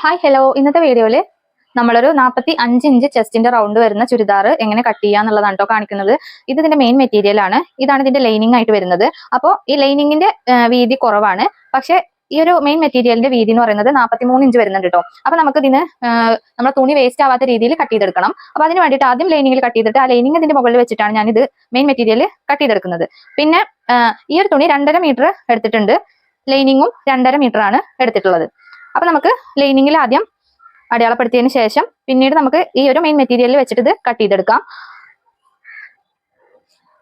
Hi hello ഇന്നത്തെ വീഡിയോയിൽ നമ്മളൊരു നാൽപ്പത്തി അഞ്ച് ഇഞ്ച് ചെസ്റ്റിന്റെ റൗണ്ട് വരുന്ന ചുരിദാർ എങ്ങനെ കട്ട് ചെയ്യുക എന്നുള്ളതാണ് കേട്ടോ കാണിക്കുന്നത്. ഇത് ഇതിന്റെ മെയിൻ മെറ്റീരിയൽ ആണ്. ഇതാണ് ഇതിന്റെ ലൈനിങ് ആയിട്ട് വരുന്നത്. അപ്പോൾ ഈ ലൈനിങ്ങിന്റെ വീതി കുറവാണ്. പക്ഷേ ഈ ഒരു മെയിൻ മെറ്റീരിയലിന്റെ വീതി എന്ന് പറയുന്നത് നാൽപ്പത്തി മൂന്ന് ഇഞ്ച് വരുന്നുണ്ട് കേട്ടോ അപ്പൊ നമുക്ക് ഇതിന് നമ്മുടെ തുണി വേസ്റ്റ് ആവാത്ത രീതിയിൽ കട്ട് ചെയ്തെടുക്കണം. അപ്പൊ അതിന് വേണ്ടിയിട്ട് ആദ്യം ലൈനിങ്ങിൽ കട്ട് ചെയ്തിട്ട് ആ ലൈനിങ് ഇതിന്റെ മുകളിൽ വെച്ചിട്ടാണ് ഞാൻ ഇത് മെയിൻ മെറ്റീരിയൽ കട്ട് ചെയ്തെടുക്കുന്നത്. പിന്നെ ഈ ഒരു തുണി രണ്ടര മീറ്റർ എടുത്തിട്ടുണ്ട്. ലൈനിങ്ങും രണ്ടര മീറ്റർ ആണ് എടുത്തിട്ടുള്ളത്. അപ്പൊ നമുക്ക് ലൈനിങ്ങിൽ ആദ്യം അടയാളപ്പെടുത്തിയതിന് ശേഷം പിന്നീട് നമുക്ക് ഈ ഒരു മെയിൻ മെറ്റീരിയലിൽ വെച്ചിട്ട് ഇത് കട്ട് ചെയ്തെടുക്കാം.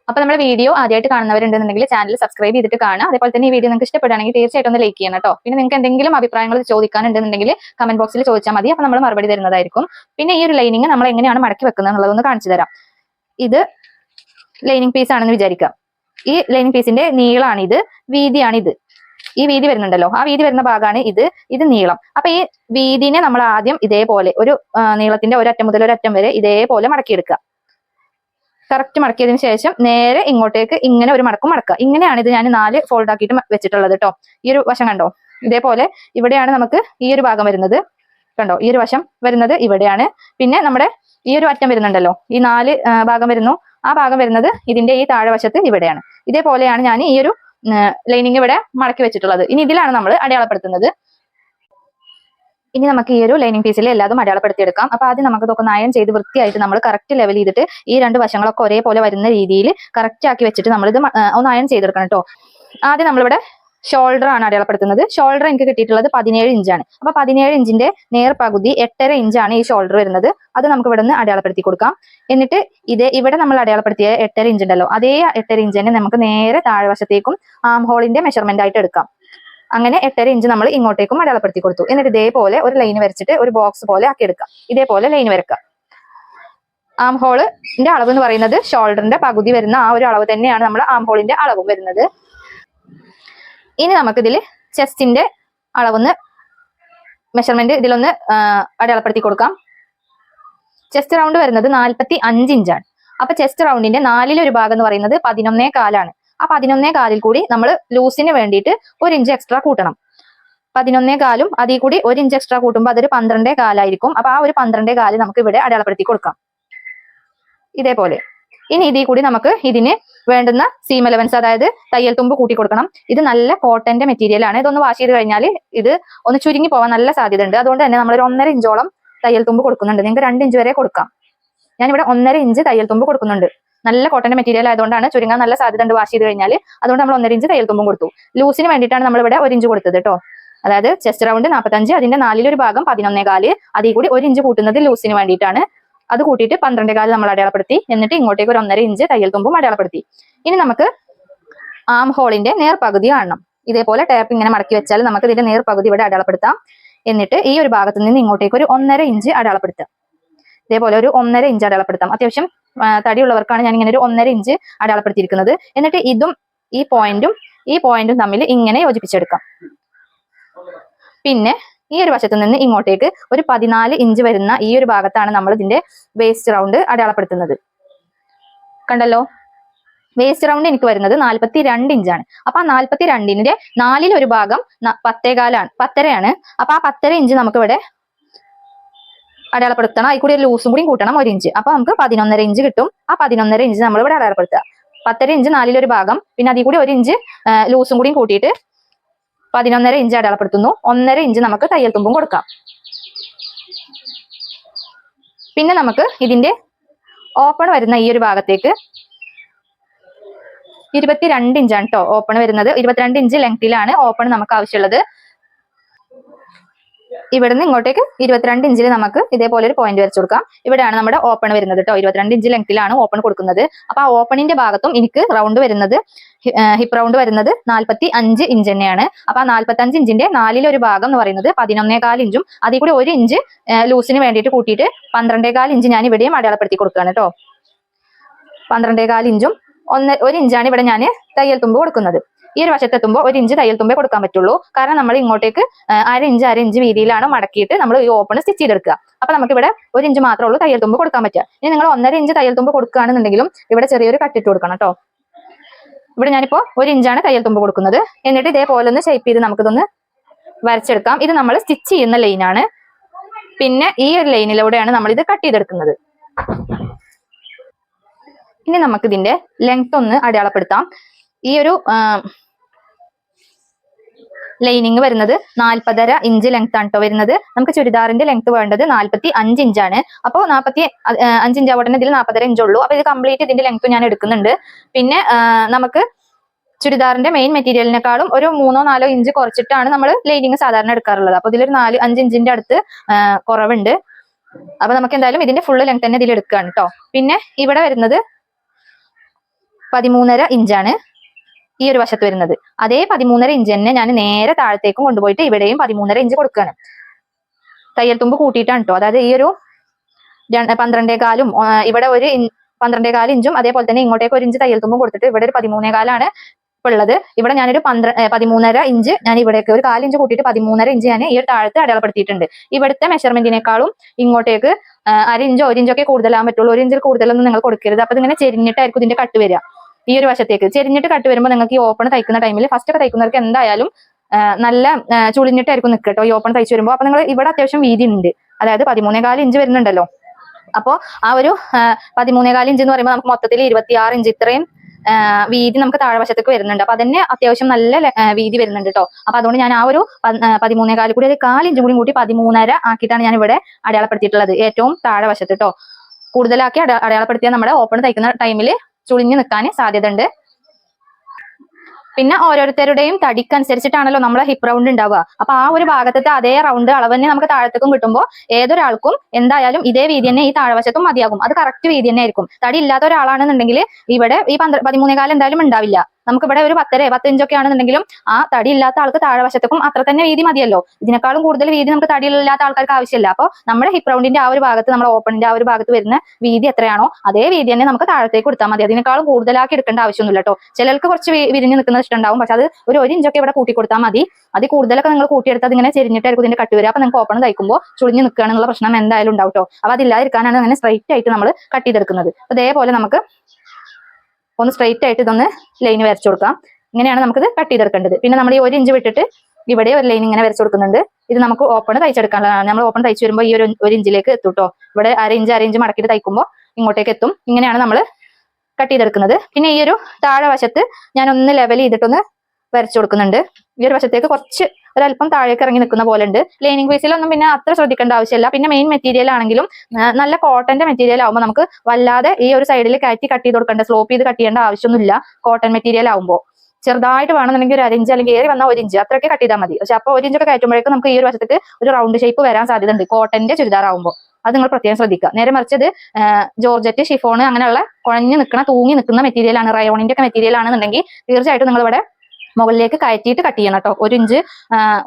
അപ്പൊ നമ്മുടെ വീഡിയോ ആദ്യമായിട്ട് കാണുന്നവരുണ്ടെന്നുണ്ടെങ്കിൽ ചാനൽ സബ്സ്ക്രൈബ് ചെയ്തിട്ട് കാണുക. അതേപോലെ തന്നെ ഈ വീഡിയോ നിങ്ങൾക്ക് ഇഷ്ടപ്പെടുകയാണെങ്കിൽ തീർച്ചയായിട്ടും ഒന്ന് ലൈക്ക് ചെയ്യണം കേട്ടോ. പിന്നെ നിങ്ങൾക്ക് എന്തെങ്കിലും അഭിപ്രായങ്ങൾ ചോദിക്കാനുണ്ടെന്നുണ്ടെങ്കിൽ കമന്റ് ബോക്സിൽ ചോദിച്ചാൽ മതി. അപ്പൊ നമ്മൾ മറുപടി തരുന്നതായിരിക്കും. പിന്നെ ഈ ഒരു ലൈനിങ് നമ്മൾ എങ്ങനെയാണ് മടക്കി വെക്കുന്നത് എന്നുള്ളതൊന്ന് കാണിച്ചു തരാം. ഇത് ലൈനിങ് പീസ് ആണെന്ന് വിചാരിക്കാം ഈ ലൈനിങ് പീസിന്റെ നീളാണിത് വീതിയാണിത്. ഈ വീതി വരുന്നുണ്ടല്ലോ. ആ വീതി വരുന്ന ഭാഗമാണ് ഇത്. ഇത് നീളം. അപ്പൊ ഈ വീതിനെ നമ്മൾ ആദ്യം ഇതേപോലെ ഒരു നീളത്തിന്റെ ഒരറ്റം മുതൽ ഒരറ്റം വരെ ഇതേപോലെ മടക്കിയെടുക്കുക കറക്റ്റ് മടക്കിയതിന് ശേഷം നേരെ ഇങ്ങോട്ടേക്ക് ഇങ്ങനെ ഒരു മടക്കും മടക്കുക. ഇങ്ങനെയാണ് ഇത് ഞാൻ നാല് ഫോൾഡ് ആക്കിയിട്ട് വെച്ചിട്ടുള്ളത് കേട്ടോ ഈ ഒരു വശം കണ്ടോ? ഇതേപോലെ ഇവിടെയാണ് നമുക്ക് ഈ ഒരു ഭാഗം വരുന്നത്. കണ്ടോ? ഈ ഒരു വശം വരുന്നത് ഇവിടെയാണ്. പിന്നെ നമ്മുടെ ഈ ഒരു അറ്റം വരുന്നുണ്ടല്ലോ. ഈ നാല് ഭാഗം വരുന്നു. ആ ഭാഗം വരുന്നത് ഇതിന്റെ ഈ താഴെ വശത്ത് ഇവിടെയാണ്. ഇതേപോലെയാണ് ഞാൻ ഈ ഒരു ലൈനിങ് ഇവിടെ മടക്കി വെച്ചിട്ടുള്ളത്. ഇനി ഇതിലാണ് നമ്മൾ അടയാളപ്പെടുത്തുന്നത്. ഇനി നമുക്ക് ഈ ഒരു ലൈനിങ് പീസിൽ എല്ലാതും അടയാളപ്പെടുത്തിയെടുക്കാം. അപ്പൊ ആദ്യം നമുക്ക് ഇതൊക്കെ നയം ചെയ്ത് വൃത്തിയായിട്ട് നമ്മൾ കറക്റ്റ് ലെവൽ ചെയ്തിട്ട് ഈ രണ്ട് വശങ്ങളൊക്കെ ഒരേപോലെ വരുന്ന രീതിയിൽ കറക്റ്റ് ആക്കി വെച്ചിട്ട് നമ്മൾ ഇത് ഒന്ന് അയൺ ചെയ്തെടുക്കണം കേട്ടോ ആദ്യം നമ്മളിവിടെ ഷോൾഡർ ആണ് അടയാളപ്പെടുത്തുന്നത്. ഷോൾഡർ എനിക്ക് കിട്ടിയിട്ടുള്ളത് പതിനേഴ് ഇഞ്ചാണ് അപ്പൊ പതിനേഴ് ഇഞ്ചിന്റെ നേർ പകുതി എട്ടര ഇഞ്ചാണ് ഈ ഷോൾഡർ വരുന്നത്. അത് നമുക്ക് ഇവിടെ നിന്ന് അടയാളപ്പെടുത്തി കൊടുക്കാം. എന്നിട്ട് ഇത് ഇവിടെ നമ്മൾ അടയാളപ്പെടുത്തിയ എട്ടര ഇഞ്ച് ഉണ്ടല്ലോ. അതേ എട്ടര ഇഞ്ച് തന്നെ നമുക്ക് നേരെ താഴ്വശത്തേക്കും ആം ഹോളിന്റെ മെഷർമെന്റ് ആയിട്ട് എടുക്കാം. അങ്ങനെ എട്ടര ഇഞ്ച് നമ്മൾ ഇങ്ങോട്ടേക്കും അടയാളപ്പെടുത്തി കൊടുത്തു. എന്നിട്ട് ഇതേപോലെ ഒരു ലൈൻ വരച്ചിട്ട് ഒരു ബോക്സ് പോലെ ആക്കി എടുക്കാം. ഇതേപോലെ ലൈൻ വരക്കാം ആം ഹോളിന്റെ അളവ് എന്ന് പറയുന്നത് ഷോൾഡറിന്റെ പകുതി വരുന്ന ആ ഒരു അളവ് തന്നെയാണ് നമ്മൾ ആം ഹോളിന്റെ അളവും വരുന്നത്. ഇനി നമുക്കിതിൽ ചെസ്റ്റിന്റെ അളവൊന്ന് മെഷർമെന്റ് ഇതിലൊന്ന് അടയാളപ്പെടുത്തി കൊടുക്കാം. ചെസ്റ്റ് റൗണ്ട് വരുന്നത് നാൽപ്പത്തി അഞ്ച് ഇഞ്ചാണ്. അപ്പൊ ചെസ്റ്റ് റൗണ്ടിന്റെ നാലിലൊരു ഭാഗം എന്ന് പറയുന്നത് പതിനൊന്നേ കാലാണ്. ആ പതിനൊന്നേ കാലിൽ കൂടി നമ്മൾ ലൂസിന് വേണ്ടിയിട്ട് ഒരു ഇഞ്ച് എക്സ്ട്രാ കൂട്ടണം. പതിനൊന്നേ കാലും അതിൽ കൂടി ഒരു ഇഞ്ച് എക്സ്ട്രാ കൂട്ടുമ്പോൾ അതൊരു പന്ത്രണ്ടേ കാലായിരിക്കും. അപ്പൊ ആ ഒരു പന്ത്രണ്ടേ കാൽ നമുക്ക് ഇവിടെ അടയാളപ്പെടുത്തി കൊടുക്കാം. ഇതേപോലെ. ഇനി ഇതിൽ കൂടി നമുക്ക് ഇതിന് വേണ്ടുന്ന സീം എലവൻസ് അതായത് തയ്യൽ തുമ്പ് കൂട്ടി കൊടുക്കണം. ഇത് നല്ല കോട്ടന്റെ മെറ്റീരിയൽ ആണ്. ഇതൊന്ന് വാഷ് ചെയ്ത് കഴിഞ്ഞാൽ ഇത് ഒന്ന് ചുരുങ്ങി പോകാൻ നല്ല സാധ്യത ഉണ്ട്. അതുകൊണ്ട് തന്നെ നമ്മൾ ഒരു ഒന്നര ഇഞ്ചോളം തയ്യൽ തുമ്പ് കൊടുക്കുന്നുണ്ട്. നിങ്ങൾക്ക് രണ്ട് ഇഞ്ച് വരെ കൊടുക്കാം. ഞാനിവിടെ ഒന്നര ഇഞ്ച് തയ്യൽ തുമ്പ് കൊടുക്കുന്നുണ്ട്. നല്ല കോട്ടന്റെ മെറ്റീരിയൽ ആയതുകൊണ്ടാണ് ചുരുങ്ങാൻ നല്ല സാധ്യത ഉണ്ട് വാഷ് ചെയ്ത് കഴിഞ്ഞാൽ അതുകൊണ്ട് നമ്മൾ ഒന്നര ഇഞ്ച് തയ്യൽ തുമ്പും കൊടുത്തു. ലൂസിന് വേണ്ടിയിട്ടാണ് നമ്മൾ ഇവിടെ ഒരു ഇഞ്ച് കൊടുത്തത് കേട്ടോ. അതായത് ചെസ്റ്റ് റൗണ്ട് നാൽപ്പത്തഞ്ച് അതിന്റെ നാലിലൊരു ഭാഗം പതിനൊന്നേ കാൽ അതിൽ കൂടി ഒരു ഇഞ്ച് കൂട്ടുന്നത് ലൂസിന് വേണ്ടിയിട്ടാണ്. അത് കൂട്ടിയിട്ട് പന്ത്രണ്ടേ കാൽ നമ്മൾ അടയാളപ്പെടുത്തി. എന്നിട്ട് ഇങ്ങോട്ടേക്ക് ഒരു ഒന്നര ഇഞ്ച് തയ്യൽ തുമ്പും അടയാളപ്പെടുത്തി. ഇനി നമുക്ക് ആം ഹോളിന്റെ നേർപകുതി കാണണം. ഇതേപോലെ ടാപ്പ് ഇങ്ങനെ മടക്കി വെച്ചാൽ നമുക്ക് ഇതിന്റെ നേർപകുതി ഇവിടെ അടയാളപ്പെടുത്താം. എന്നിട്ട് ഈ ഒരു ഭാഗത്ത് നിന്ന് ഇങ്ങോട്ടേക്ക് ഒരു ഒന്നര ഇഞ്ച് അടയാളപ്പെടുത്താം ഇതേപോലെ ഒരു ഒന്നര ഇഞ്ച് അടയാളപ്പെടുത്താം. അത്യാവശ്യം തടിയുള്ളവർക്കാണ് ഞാൻ ഇങ്ങനെ ഒരു ഒന്നര ഇഞ്ച് അടയാളപ്പെടുത്തിയിരിക്കുന്നത്. എന്നിട്ട് ഇതും ഈ പോയിന്റും ഈ പോയിന്റും തമ്മിൽ ഇങ്ങനെ യോജിപ്പിച്ചെടുക്കാം. പിന്നെ ഈ ഒരു വശത്ത് നിന്ന് ഇങ്ങോട്ടേക്ക് ഒരു പതിനാല് ഇഞ്ച് വരുന്ന ഈ ഒരു ഭാഗത്താണ് നമ്മൾ ഇതിന്റെ വേസ്റ്റ് റൗണ്ട് അടയാളപ്പെടുത്തുന്നത്. കണ്ടല്ലോ? വേസ്റ്റ് റൗണ്ട് എനിക്ക് വരുന്നത് നാൽപ്പത്തി രണ്ട് ഇഞ്ചാണ് അപ്പൊ ആ നാൽപ്പത്തി രണ്ടിന്റെ നാലിൽ ഒരു ഭാഗം പത്തേകാലാണ് പത്തരയാണ്. അപ്പൊ ആ പത്തര ഇഞ്ച് നമുക്ക് ഇവിടെ അടയാളപ്പെടുത്തണം. അതിൽ കൂടി ഒരു ലൂസും കൂടി കൂട്ടണം ഒരു ഇഞ്ച് അപ്പൊ നമുക്ക് പതിനൊന്നര ഇഞ്ച് കിട്ടും. ആ പതിനൊന്നര ഇഞ്ച് നമ്മൾ ഇവിടെ അടയാളപ്പെടുത്തുക. പത്തര ഇഞ്ച് നാലിലൊരു ഭാഗം പിന്നെ അതിൽ കൂടി ഒരു ഇഞ്ച് ലൂസും കൂടിയും കൂട്ടിയിട്ട് പതിനൊന്നര ഇഞ്ച് അടയാളപ്പെടുത്തുന്നു. ഒന്നര ഇഞ്ച് നമുക്ക് തയ്യൽ തുമ്പും കൊടുക്കാം. പിന്നെ നമുക്ക് ഇതിന്റെ ഓപ്പൺ വരുന്ന ഈ ഒരു ഭാഗത്തേക്ക് ഇരുപത്തിരണ്ട് ഇഞ്ചാണ് കേട്ടോ ഓപ്പൺ വരുന്നത്. ഇരുപത്തിരണ്ട് ഇഞ്ച് ലെങ്തിലാണ് ഓപ്പൺ നമുക്ക് ആവശ്യമുള്ളത്. ഇവിടുന്ന് ഇങ്ങോട്ടേക്ക് ഇരുപത്തിരണ്ട് ഇഞ്ചിൽ നമുക്ക് ഇതേപോലെ ഒരു പോയിന്റ് വരച്ചു കൊടുക്കാം. ഇവിടെയാണ് നമ്മുടെ ഓപ്പൺ വരുന്നത് കേട്ടോ ഇരുപത്തിരണ്ട് ഇഞ്ച് ലെങ്തിലാണ് ഓപ്പൺ കൊടുക്കുന്നത്. അപ്പൊ ആ ഓപ്പണിന്റെ ഭാഗത്തും എനിക്ക് റൗണ്ട് വരുന്നത് ഹിപ്പ് റൗണ്ട് വരുന്നത് നാൽപ്പത്തി അഞ്ച് ഇഞ്ച് തന്നെയാണ്. അപ്പൊ ആ നാൽപ്പത്തി അഞ്ച് ഇഞ്ചിന്റെ നാലിലൊരു ഭാഗം എന്ന് പറയുന്നത് പതിനൊന്നേകാൽ ഇഞ്ചും അതിൽ കൂടി ഒരു ഇഞ്ച് ലൂസിന് വേണ്ടിയിട്ട് കൂട്ടിയിട്ട് പന്ത്രണ്ടേകാൽ ഇഞ്ച് ഞാൻ ഇവിടെയും അടയാളപ്പെടുത്തി കൊടുക്കുകയാണ് കേട്ടോ പന്ത്രണ്ടേകാൽ ഇഞ്ചും ഒന്ന് ഒരു ഇഞ്ചാണ് ഇവിടെ ഞാൻ തയ്യൽ തുമ്പ് കൊടുക്കുന്നത്. ഈ ഒരു വശത്തെത്തുമ്പോൾ ഒരു ഇഞ്ച് തയ്യൽ തുമ്പേ കൊടുക്കാൻ പറ്റുള്ളൂ. കാരണം നമ്മൾ ഇങ്ങോട്ടേക്ക് അര ഇഞ്ച് അര ഇഞ്ച് വീതിയിലാണ് മടക്കിയിട്ട് നമ്മൾ ഈ ഓപ്പൺ സ്റ്റിച്ച് ചെയ്തെടുക്കുക. അപ്പൊ നമുക്ക് ഇവിടെ ഒരു ഇഞ്ച് മാത്രമേ ഉള്ളൂ തയ്യൽ തുമ്പ് കൊടുക്കാൻ പറ്റുക. ഇനി നിങ്ങൾ ഒന്നര ഇഞ്ച് തയ്യൽ തുമ്പ് കൊടുക്കുകയാണെന്നുണ്ടെങ്കിലും ഇവിടെ ചെറിയൊരു കട്ടിട്ട് കൊടുക്കണം കേട്ടോ. ഇവിടെ ഞാനിപ്പോ ഒരു ഇഞ്ചാണ് തയ്യൽ തുമ്പ് കൊടുക്കുന്നത്. എന്നിട്ട് ഇതേപോലെ ഒന്ന് ഷേപ്പ് ചെയ്ത് നമുക്കിതൊന്ന് വരച്ചെടുക്കാം. ഇത് നമ്മൾ സ്റ്റിച്ച് ചെയ്യുന്ന ലൈനാണ് പിന്നെ ഈ ഒരു ലൈനിലൂടെയാണ് നമ്മൾ ഇത് കട്ട് ചെയ്തെടുക്കുന്നത്. ഇനി നമുക്കിതിന്റെ ലെങ്ത് ഒന്ന് അടയാളപ്പെടുത്താം. ഈ ഒരു ലൈനിങ് വരുന്നത് നാൽപ്പതര ഇഞ്ച് ലെങ്ത് ആണ് കേട്ടോ വരുന്നത്. നമുക്ക് ചുരിദാറിന്റെ ലെങ്ത് വേണ്ടത് നാൽപ്പത്തി അഞ്ച് ഇഞ്ചാണ് അപ്പോൾ നാൽപ്പത്തി അഞ്ച് ഇഞ്ച് ആവട്ടെ ഇതിൽ നാൽപ്പതര ഇഞ്ച് ഉള്ളൂ. അപ്പൊ ഇത് കംപ്ലീറ്റ് ഇതിന്റെ ലെങ്ത് ഞാൻ എടുക്കുന്നുണ്ട്. പിന്നെ നമുക്ക് ചുരിദാറിന്റെ മെയിൻ മെറ്റീരിയലിനെക്കാളും ഒരു മൂന്നോ നാലോ ഇഞ്ച് കുറച്ചിട്ടാണ് നമ്മൾ ലൈനിങ് സാധാരണ എടുക്കാറുള്ളത്. അപ്പോൾ ഇതിലൊരു നാല് അഞ്ച് ഇഞ്ചിന്റെ അടുത്ത് കുറവുണ്ട്. അപ്പൊ നമുക്ക് എന്തായാലും ഇതിന്റെ ഫുള്ള് ലെങ്ത് തന്നെ ഇതിൽ എടുക്കുകയാണ് കേട്ടോ പിന്നെ ഇവിടെ വരുന്നത് പതിമൂന്നര ഇഞ്ചാണ് ഈ ഒരു വശത്ത് വരുന്നത്. അതേ പതിമൂന്നര ഇഞ്ച് തന്നെ ഞാൻ നേരെ താഴത്തേക്കും കൊണ്ടുപോയിട്ട് ഇവിടെയും പതിമൂന്നര ഇഞ്ച് കൊടുക്കുകയാണ്. തയ്യൽ തുമ്പ് കൂട്ടിയിട്ടാണ് കേട്ടോ അതായത് ഈ ഒരു പന്ത്രണ്ടേകാലും ഇവിടെ ഒരു പന്ത്രണ്ടേകാൽ ഇഞ്ചും അതേപോലെ തന്നെ ഇങ്ങോട്ടേക്ക് ഒരു ഇഞ്ച് തയ്യൽ തുമ്പും കൊടുത്തിട്ട് ഇവിടെ ഒരു പതിമൂന്നേകാലാണ് ഇപ്പൊ ഉള്ളത്. ഇവിടെ ഞാനൊരു പന്ത്ര പതിമൂന്നര ഇഞ്ച് ഞാൻ ഇവിടേക്ക് ഒരു കാലിഞ്ച് കൂട്ടിയിട്ട് പതിമൂന്നര ഇഞ്ച് ഞാൻ ഈ താഴത്ത് അടയാളപ്പെടുത്തിയിട്ടുണ്ട്. ഇവിടുത്തെ മെഷർമെന്റിനേക്കാളും ഇങ്ങോട്ടേക്ക് അരിഞ്ചോ അര ഇഞ്ചോ ഒരു ഇഞ്ചോ ഒക്കെ കൂടുതലാകാൻ പറ്റുള്ളൂ. ഒരു ഇഞ്ചിൽ കൂടുതലൊന്നും നിങ്ങൾ കൊടുക്കരുത്. അപ്പൊ ഇങ്ങനെ ചെരിഞ്ഞിട്ടായിരിക്കും ഇതിന്റെ കട്ട് വരിക. ഈ ഒരു വശത്തേക്ക്. ചെരിഞ്ഞിട്ട് കട്ട് വരുമ്പോൾ നിങ്ങൾക്ക് ഈ ഓപ്പൺ തയ്ക്കുന്ന ടൈമിൽ ഫസ്റ്റ് ഒക്കെ തയ്ക്കുന്നവർക്ക് എന്തായാലും നല്ല ചുളിഞ്ഞിട്ടായിരിക്കും നിൽക്കട്ടോ കേട്ടോ ഈ ഓപ്പൺ തയ്ച്ചു വരുമ്പോൾ അപ്പൊ നിങ്ങൾ ഇവിടെ അത്യാവശ്യം വീതി ഉണ്ട്. അതായത് പതിമൂന്നേകാൽ ഇഞ്ച് വരുന്നുണ്ടല്ലോ. അപ്പോ ആ ഒരു പതിമൂന്നേകാൽ ഇഞ്ച് എന്ന് പറയുമ്പോൾ നമുക്ക് മൊത്തത്തിൽ ഇരുപത്തിയാറ് ഇഞ്ച് ഇത്രയും വീതി നമുക്ക് താഴ്വശത്തേക്ക് വരുന്നുണ്ട്. അപ്പൊ അതന്നെ അത്യാവശ്യം നല്ല വീതി വരുന്നുണ്ട് കേട്ടോ അപ്പൊ അതുകൊണ്ട് ഞാൻ ആ ഒരു പതിമൂന്നേകാൽ കൂടി ഒരു കാലിഞ്ചും കൂടി കൂട്ടി പതിമൂന്നര ആക്കിയിട്ടാണ് ഞാൻ ഇവിടെ അടയാളപ്പെടുത്തിയിട്ടുള്ളത്. ഏറ്റവും താഴെ വശത്ത് കേട്ടോ കൂടുതലാക്കി അടയാളപ്പെടുത്തിയ നമ്മുടെ ഓപ്പൺ തയ്ക്കുന്ന ടൈമിൽ ചുളിഞ്ഞു നിൽക്കാൻ സാധ്യത ഉണ്ട് പിന്നെ ഓരോരുത്തരുടെയും തടിക്കനുസരിച്ചിട്ടാണല്ലോ നമ്മളെ ഹിപ്പ് റൗണ്ട് ഉണ്ടാവുക. അപ്പൊ ആ ഒരു ഭാഗത്തെ അതേ റൗണ്ട് അളവ് തന്നെ നമുക്ക് താഴത്തേക്കും കിട്ടുമ്പോൾ ഏതൊരാൾക്കും എന്തായാലും ഇതേ വീതി തന്നെ ഈ താഴ്വശത്തും മതിയാകും. അത് കറക്റ്റ് വീതി തന്നെ ആയിരിക്കും. തടി ഇല്ലാത്ത ഒരാളാണെന്നുണ്ടെങ്കിൽ ഇവിടെ ഈ പന്ത്ര പതിമൂന്നേകാലം എന്തായാലും ഉണ്ടാവില്ല. നമുക്ക് ഇവിടെ ഒരു പത്തര പത്തഞ്ചൊക്കെ ആണെന്നുണ്ടെങ്കിലും ആ തടി ഇല്ലാത്ത ആൾക്ക് താഴ്വശത്തേക്കും അത്ര തന്നെ വീതി മതിയല്ലോ. ഇതിനേക്കാളും കൂടുതൽ വീതി നമുക്ക് തടിയില്ലാത്ത ആൾക്കാർക്ക് ആവശ്യമില്ല. അപ്പോൾ നമ്മുടെ ഹിപ്പ് റൗണ്ടിന്റെ ആ ഒരു ഭാഗത്ത് നമ്മുടെ ഓപ്പണിന്റെ ആ ഒരു ഭാഗത്ത് വരുന്ന വീതി എത്രയാണോ അതേ വീതി തന്നെ നമുക്ക് താഴത്തേക്ക് കൊടുത്താൽ മതി. അതിനേക്കാളും കൂടുതലാക്കി എടുക്കേണ്ട ആവശ്യമൊന്നുമില്ല കേട്ടോ. ചിലർക്ക് കുറച്ച് വിരിഞ്ഞ് നിൽക്കുന്നത് ഇഷ്ടമുണ്ടാവും. പക്ഷെ അത് ഒരു ഒരു ഇഞ്ചൊക്കെ ഇവിടെ കൂട്ടി കൊടുത്താൽ മതി. അത് കൂടുതലൊക്കെ നിങ്ങൾ കൂട്ടിയെടുത്ത് അതിങ്ങനെ ചെരിഞ്ഞിട്ടായിരിക്കും ഇതിന്റെ കട്ട് വരിക. അപ്പൊ നിങ്ങൾക്ക് ഓപ്പൺ തയ്ക്കുമ്പോൾ ചുളിഞ്ഞ് നിൽക്കുകയാണെന്നുള്ള പ്രശ്നം എന്തായാലും ഉണ്ടാവും കേട്ടോ. അപ്പൊ അതില്ലാതിരിക്കാനാണ് അങ്ങനെ സ്ട്രൈറ്റ് ആയിട്ട് നമ്മൾ കട്ട് ചെയ്തെടുക്കുന്നത്. അതേപോലെ നമുക്ക് ഒന്ന് സ്ട്രൈറ്റ് ആയിട്ട് ഇതൊന്ന് ലൈൻ വരച്ചു കൊടുക്കാം. ഇങ്ങനെയാണ് നമുക്കിത് കട്ട് ചെയ്തെടുക്കേണ്ടത്. പിന്നെ നമ്മൾ ഈ ഒരു ഇഞ്ച് വിട്ടിട്ട് ഇവിടെ ഒരു ലൈൻ ഇങ്ങനെ വരച്ചു കൊടുക്കുന്നുണ്ട്. ഇത് നമുക്ക് ഓപ്പൺ തയ്ച്ചെടുക്കാനുള്ളതാണ് നമ്മൾ ഓപ്പൺ തയ്ച്ചു വരുമ്പോൾ ഈ ഒരു ഒരു ഇഞ്ചിലേക്ക് എത്തും കേട്ടോ ഇവിടെ അര ഇഞ്ച് അര ഇഞ്ച് മടക്കിയിട്ട് തയ്ക്കുമ്പോൾ ഇങ്ങോട്ടേക്ക് എത്തും. ഇങ്ങനെയാണ് നമ്മൾ കട്ട് ചെയ്തെടുക്കുന്നത്. പിന്നെ ഈ ഒരു താഴെ വശത്ത് ഞാൻ ഒന്ന് ലെവൽ ചെയ്തിട്ടൊന്ന് വരച്ചു കൊടുക്കുന്നുണ്ട്. ഈ ഒരു വശത്തേക്ക് കുറച്ച് ഒരല്പം താഴേക്ക് ഇറങ്ങി നിൽക്കുന്ന പോലെ ഉണ്ട് ലൈനിങ് പീസിലൊന്നും പിന്നെ അത്ര ശ്രദ്ധിക്കേണ്ട ആവശ്യമില്ല. പിന്നെ മെയിൻ മെറ്റീരിയൽ ആണെങ്കിലും നല്ല കോട്ടന്റെ മെറ്റീരിയൽ ആകുമ്പോൾ നമുക്ക് വല്ലാതെ ഈ ഒരു സൈഡിൽ കയറ്റി കട്ട് ചെയ്ത് കൊടുക്കേണ്ട സ്ലോപ്പ് ചെയ്ത് കട്ട് ചെയ്യേണ്ട ആവശ്യമൊന്നുമില്ല കോട്ടൺ മെറ്റീരിയൽ ആകുമ്പോൾ ചെറുതായിട്ട് വേണമെന്നുണ്ടെങ്കിൽ ഒരു അരഞ്ച് അല്ലെങ്കിൽ ഏറി വന്നാൽ ഒരു ഇഞ്ച് അത്രയൊക്കെ കട്ട് ചെയ്താൽ മതി. പക്ഷെ അപ്പോൾ ഒരു ഇഞ്ചൊക്കെ കയറ്റുമ്പോഴേക്കും നമുക്ക് ഈ ഒരു വശത്തേക്ക് ഒരു റൗണ്ട് ഷേപ്പ് വരാൻ സാധ്യത ഉണ്ട് കോട്ടന്റെ ചുരിദാർ ആകുമ്പോൾ അത് നിങ്ങൾ പ്രത്യേകം ശ്രദ്ധിക്കുക. നേരെ മറിച്ചത് ജോർജറ്റ് ഷിഫോൺ അങ്ങനെയുള്ള കുഴഞ്ഞു നിൽക്കുന്ന തൂങ്ങി നിൽക്കുന്ന മെറ്റീരിയൽ ആണ് റയോണിന്റെ ഒക്കെ മെറ്റീരിയൽ ആണെന്നുണ്ടെങ്കിൽ തീർച്ചയായിട്ടും നിങ്ങൾ ഇവിടെ മുകളിലേക്ക് കയറ്റിയിട്ട് കട്ട് ചെയ്യണം കേട്ടോ ഒരു ഇഞ്ച്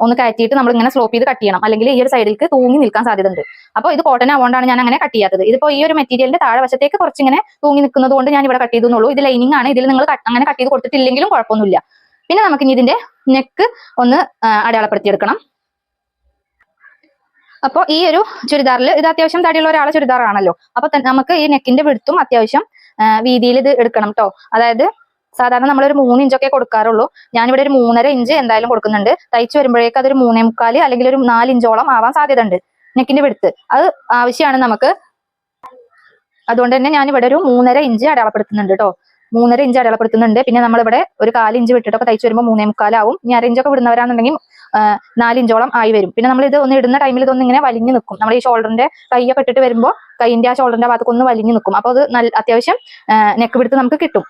ഒന്ന് കയറ്റിയിട്ട് നമ്മൾ ഇങ്ങനെ സ്ലോപ്പ് ചെയ്ത് കട്ട് ചെയ്യണം. അല്ലെങ്കിൽ ഈ ഒരു സൈഡിലേക്ക് തൂങ്ങി നിൽക്കാൻ സാധ്യത ഉണ്ട് അപ്പോൾ ഇത് കോട്ടൺ ആവുകൊണ്ടാണ് ഞാൻ അങ്ങനെ കട്ട് ചെയ്യാത്തത്. ഇതിപ്പോ ഈ ഒരു മെറ്റീരിയലിന്റെ താഴെ വശത്തേക്ക് കുറച്ചിങ്ങനെ തൂങ്ങി നിൽക്കുന്നത് കൊണ്ട് ഞാൻ ഇവിടെ കട്ട് ചെയ്തുള്ളൂ ഇത് ലൈനിങ് ആണ്. ഇതിൽ നിങ്ങൾ അങ്ങനെ കട്ട് ചെയ്ത് കൊടുത്തിട്ടില്ലെങ്കിലും കുഴപ്പമൊന്നുമില്ല. പിന്നെ നമുക്ക് ഇനി ഇതിന്റെ നെക്ക് ഒന്ന് അടയാളപ്പെടുത്തി അടയാളപ്പെടുത്തിയെടുക്കണം. അപ്പോൾ ഈ ഒരു ചുരിദാറിൽ ഇത് അത്യാവശ്യം തടിയുള്ള ഒരാളെ ചുരിദാറാണല്ലോ. അപ്പൊ നമുക്ക് ഈ നെക്കിന്റെ വിടുത്തും അത്യാവശ്യം വീതിയിൽ ഇത് എടുക്കണം കേട്ടോ അതായത് സാധാരണ നമ്മൾ ഒരു മൂന്ന് ഇഞ്ചൊക്കെ കൊടുക്കാറുള്ളൂ. ഞാനിവിടെ ഒരു മൂന്നര ഇഞ്ച് എന്തായാലും കൊടുക്കുന്നുണ്ട്. തയ്ച്ചു വരുമ്പോഴേക്ക് അതൊരു മൂന്നേ മുക്കാൽ അല്ലെങ്കിൽ ഒരു നാല് ഇഞ്ചോളം ആവാൻ സാധ്യത ഉണ്ട് നെക്കിന്റെ വിടുത്ത്. അത് ആവശ്യമാണ് നമുക്ക്. അതുകൊണ്ട് തന്നെ ഞാൻ ഇവിടെ ഒരു മൂന്നര ഇഞ്ച് അടയാളപ്പെടുത്തുന്നുണ്ട് കേട്ടോ. മൂന്നര ഇഞ്ച് അടയാളപ്പെടുത്തുന്നുണ്ട്. പിന്നെ നമ്മളിവിടെ ഒരു കാൽ ഇഞ്ച് വിട്ടിട്ടൊക്കെ തയ്ച്ചു വരുമ്പോൾ മൂന്നേ മുക്കാലാവും ഇനി അര ഇഞ്ചൊക്കെ വിടുന്നവരാണെന്നുണ്ടെങ്കിൽ നാലിഞ്ചോളം ആയി വരും. പിന്നെ നമ്മൾ ഇത് ഒന്ന് ഇടുന്ന ടൈമിൽ ഇതൊന്നും ഇങ്ങനെ വലിഞ്ഞു നിൽക്കും. നമ്മൾ ഈ ഷോൾഡറിന്റെ കൈയൊക്കെ ഇട്ടിട്ട് വരുമ്പോൾ കൈയിന്റെ ആ ഷോൾഡറിന്റെ ഭാഗത്തൊക്കെ ഒന്ന് വലിഞ്ഞു നിൽക്കും. അപ്പോൾ അത് അത്യാവശ്യം നെക്ക് പിടുത്ത് നമുക്ക് കിട്ടും.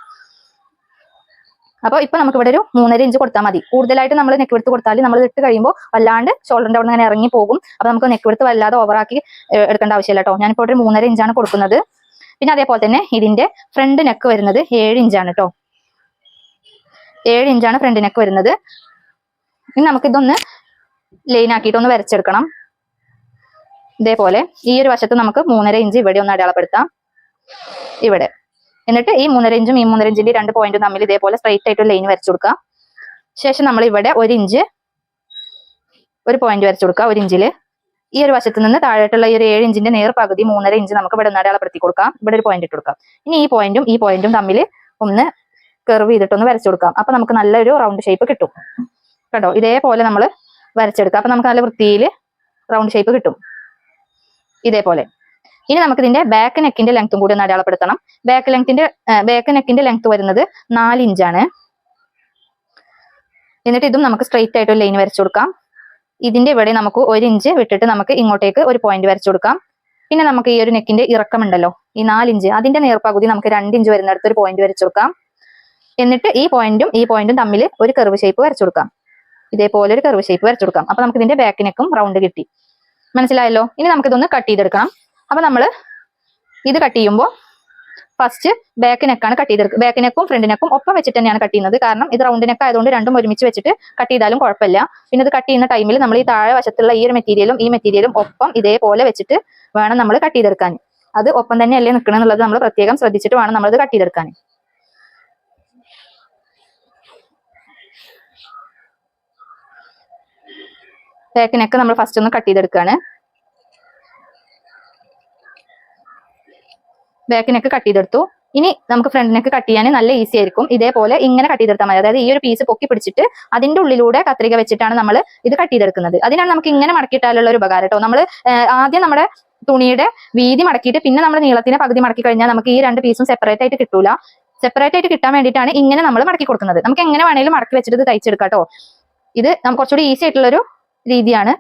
അപ്പോൾ ഇപ്പൊ നമുക്ക് ഇവിടെ ഒരു മൂന്നര ഇഞ്ച് കൊടുത്താൽ മതി. കൂടുതലായിട്ട് നമ്മൾ നെക്ക് എടുത്ത് കൊടുത്താൽ നമ്മൾ ഇട്ട് കഴിയുമ്പോൾ വല്ലാണ്ട് ഷോൾഡറിന്റെ അവിടെ ഇങ്ങനെ ഇറങ്ങി പോകും. അപ്പൊ നമുക്ക് നെക്ക് എടുത്ത് വല്ലാതെ ഓവറാക്കി എടുക്കേണ്ട ആവശ്യമില്ല കേട്ടോ ഇപ്പോൾ ഒരു മൂന്നര ഇഞ്ചാണ് കൊടുക്കുന്നത്. പിന്നെ അതേപോലെ തന്നെ ഇതിന്റെ ഫ്രണ്ട് നെക്ക് വരുന്നത് ഏഴ് ഇഞ്ചാണ് കേട്ടോ ഏഴ് ഇഞ്ചാണ് ഫ്രണ്ട് നെക്ക് വരുന്നത്. ഇനി നമുക്ക് ഇതൊന്ന് ലൈൻ ആക്കിയിട്ട് ഒന്ന് വരച്ചെടുക്കണം. ഇതേപോലെ ഈ ഒരു വശത്ത് നമുക്ക് മൂന്നര ഇഞ്ച് ഇവിടെ ഒന്ന് അടയാളപ്പെടുത്താം. ഇവിടെ. എന്നിട്ട് ഈ മൂന്നര ഇഞ്ചും ഈ മൂന്നര ഇഞ്ചിന്റെ രണ്ട് പോയിന്റും തമ്മിൽ ഇതേപോലെ സ്ട്രൈറ്റ് ആയിട്ട് ലൈൻ വരച്ചു കൊടുക്കാം ശേഷം നമ്മൾ ഇവിടെ ഒരു ഇഞ്ച് ഒരു പോയിന്റ് വരച്ചു കൊടുക്കുക ഒരു ഇഞ്ചിൽ. ഈ ഒരു വശത്ത് നിന്ന് താഴോട്ടുള്ള ഈ ഒരു ഏഴ് ഇഞ്ചിന്റെ നേർ പകുതി മൂന്നര ഇഞ്ച് നമുക്ക് ഇവിടെ ഒന്ന് അടയാളപ്പെടുത്തി കൊടുക്കാം. ഇവിടെ ഒരു പോയിന്റ് ഇട്ട് കൊടുക്കാം. ഇനി ഈ പോയിന്റും ഈ പോയിന്റും തമ്മിൽ ഒന്ന് കർവ് ചെയ്തിട്ടൊന്ന് വരച്ചു കൊടുക്കാം. അപ്പൊ നമുക്ക് നല്ലൊരു റൗണ്ട് ഷേപ്പ് കിട്ടും. കേട്ടോ ഇതേപോലെ നമ്മൾ വരച്ചെടുക്കാം അപ്പൊ നമുക്ക് നല്ല വൃത്തിയിൽ റൗണ്ട് ഷേപ്പ് കിട്ടും. ഇതേപോലെ. ഇനി നമുക്ക് ഇതിന്റെ ബാക്ക് നെക്കിന്റെ ലെങ്ത്തും കൂടി ഒന്ന് അടയാളപ്പെടുത്തണം. ബാക്ക് ലെങ്ത്തിന്റെ ബാക്ക് നെക്കിന്റെ ലെങ്ത് വരുന്നത് നാല് ഇഞ്ചാണ് എന്നിട്ട് ഇതും നമുക്ക് സ്ട്രെയിറ്റ് ആയിട്ട് ഒരു ലൈൻ വരച്ചു കൊടുക്കാം. ഇതിന്റെ ഇവിടെ നമുക്ക് ഒരു ഇഞ്ച് വിട്ടിട്ട് നമുക്ക് ഇങ്ങോട്ടേക്ക് ഒരു പോയിന്റ് വരച്ചു കൊടുക്കാം. പിന്നെ നമുക്ക് ഈ ഒരു നെക്കിന്റെ ഇറക്കം ഉണ്ടല്ലോ ഈ നാലിഞ്ച് അതിന്റെ നേർപകുതി നമുക്ക് രണ്ട് ഇഞ്ച് വരുന്നിടത്ത് ഒരു പോയിന്റ് വരച്ചു കൊടുക്കാം. എന്നിട്ട് ഈ പോയിന്റും ഈ പോയിന്റും തമ്മിൽ ഒരു കർവ് ഷേപ്പ് വരച്ചു കൊടുക്കാം. ഇതേപോലെ ഒരു കർവ് ഷേപ്പ് വരച്ചു കൊടുക്കാം. അപ്പൊ നമുക്ക് ഇതിന്റെ ബാക്ക് നെക്കും റൗണ്ട് കിട്ടി. മനസ്സിലായല്ലോ? ഇനി നമുക്ക് ഇതൊന്ന് കട്ട് ചെയ്തെടുക്കണം. അപ്പൊ നമ്മൾ ഇത് കട്ട് ചെയ്യുമ്പോൾ ഫസ്റ്റ് ബാക്ക് നെക്കാണ് കട്ട് ചെയ്തെടുക്കുക ബാക്ക് നെക്കും ഫ്രണ്ട് നെക്കും ഒപ്പം വെച്ചിട്ട് തന്നെയാണ് കട്ട് ചെയ്യുന്നത്. കാരണം ഇത് റൗണ്ട് നെക്ക് ആയതുകൊണ്ട് രണ്ടും ഒരുമിച്ച് വെച്ചിട്ട് കട്ട് ചെയ്താലും കുഴപ്പമില്ല. പിന്നെ ഇത് കട്ട് ചെയ്യുന്ന ടൈമിൽ നമ്മൾ ഈ താഴെ വശത്തുള്ള ഈ ഒരു മെറ്റീരിയലും ഈ മെറ്റീരിയലും ഒപ്പം ഇതേപോലെ വെച്ചിട്ട് വേണം നമ്മൾ കട്ട് ചെയ്തെടുക്കാൻ. അത് ഒപ്പം തന്നെ അല്ലേ നിൽക്കണം എന്നുള്ളത് നമ്മൾ പ്രത്യേകം ശ്രദ്ധിച്ചിട്ട് വേണം നമ്മൾ ഇത് കട്ട് ചെയ്തെടുക്കാൻ. ബാക്ക് നെക്ക് നമ്മൾ ഫസ്റ്റ് ഒന്ന് കട്ട് ചെയ്തെടുക്കുകയാണ് ബാക്ക് നെക്ക് കട്ട് ചെയ്തെടുത്തു. ഇനി നമുക്ക് ഫ്രണ്ട് നെക്ക് കട്ട് ചെയ്യാൻ നല്ല ഈസി ആയിരിക്കും. ഇതേപോലെ ഇങ്ങനെ കട്ട് ചെയ്തെടുത്താൽ മതി. അതായത് ഈ ഒരു പീസ് പൊക്കി പിടിച്ചിട്ട് അതിന്റെ ഉള്ളിലൂടെ കത്രിക വെച്ചിട്ടാണ് നമ്മൾ ഇത് കട്ട് ചെയ്തെടുക്കുന്നത്. അതിനാണ് നമുക്ക് ഇങ്ങനെ മടക്കിയിട്ടാലുള്ള ഒരു ഉപകാരം കേട്ടോ നമ്മൾ ആദ്യം നമ്മുടെ തുണിയുടെ വീതി മടക്കിയിട്ട് പിന്നെ നമ്മൾ നീളത്തിന് പകുതി മടക്കി കഴിഞ്ഞാൽ നമുക്ക് ഈ രണ്ട് പീസും സെപ്പറേറ്റ് ആയിട്ട് കിട്ടൂല. സെപ്പറേറ്റ് ആയിട്ട് കിട്ടാൻ വേണ്ടിയിട്ടാണ് ഇങ്ങനെ നമ്മൾ മടക്കി കൊടുക്കുന്നത്. നമുക്ക് എങ്ങനെ വേണേലും മടക്കി വെച്ചിട്ട് ഇത് തയ്ച്ചെടുക്കാം കേട്ടോ ഇത് നമുക്ക് കുറച്ചുകൂടി ഈസി ആയിട്ടുള്ള ഒരു രീതിയാണ്.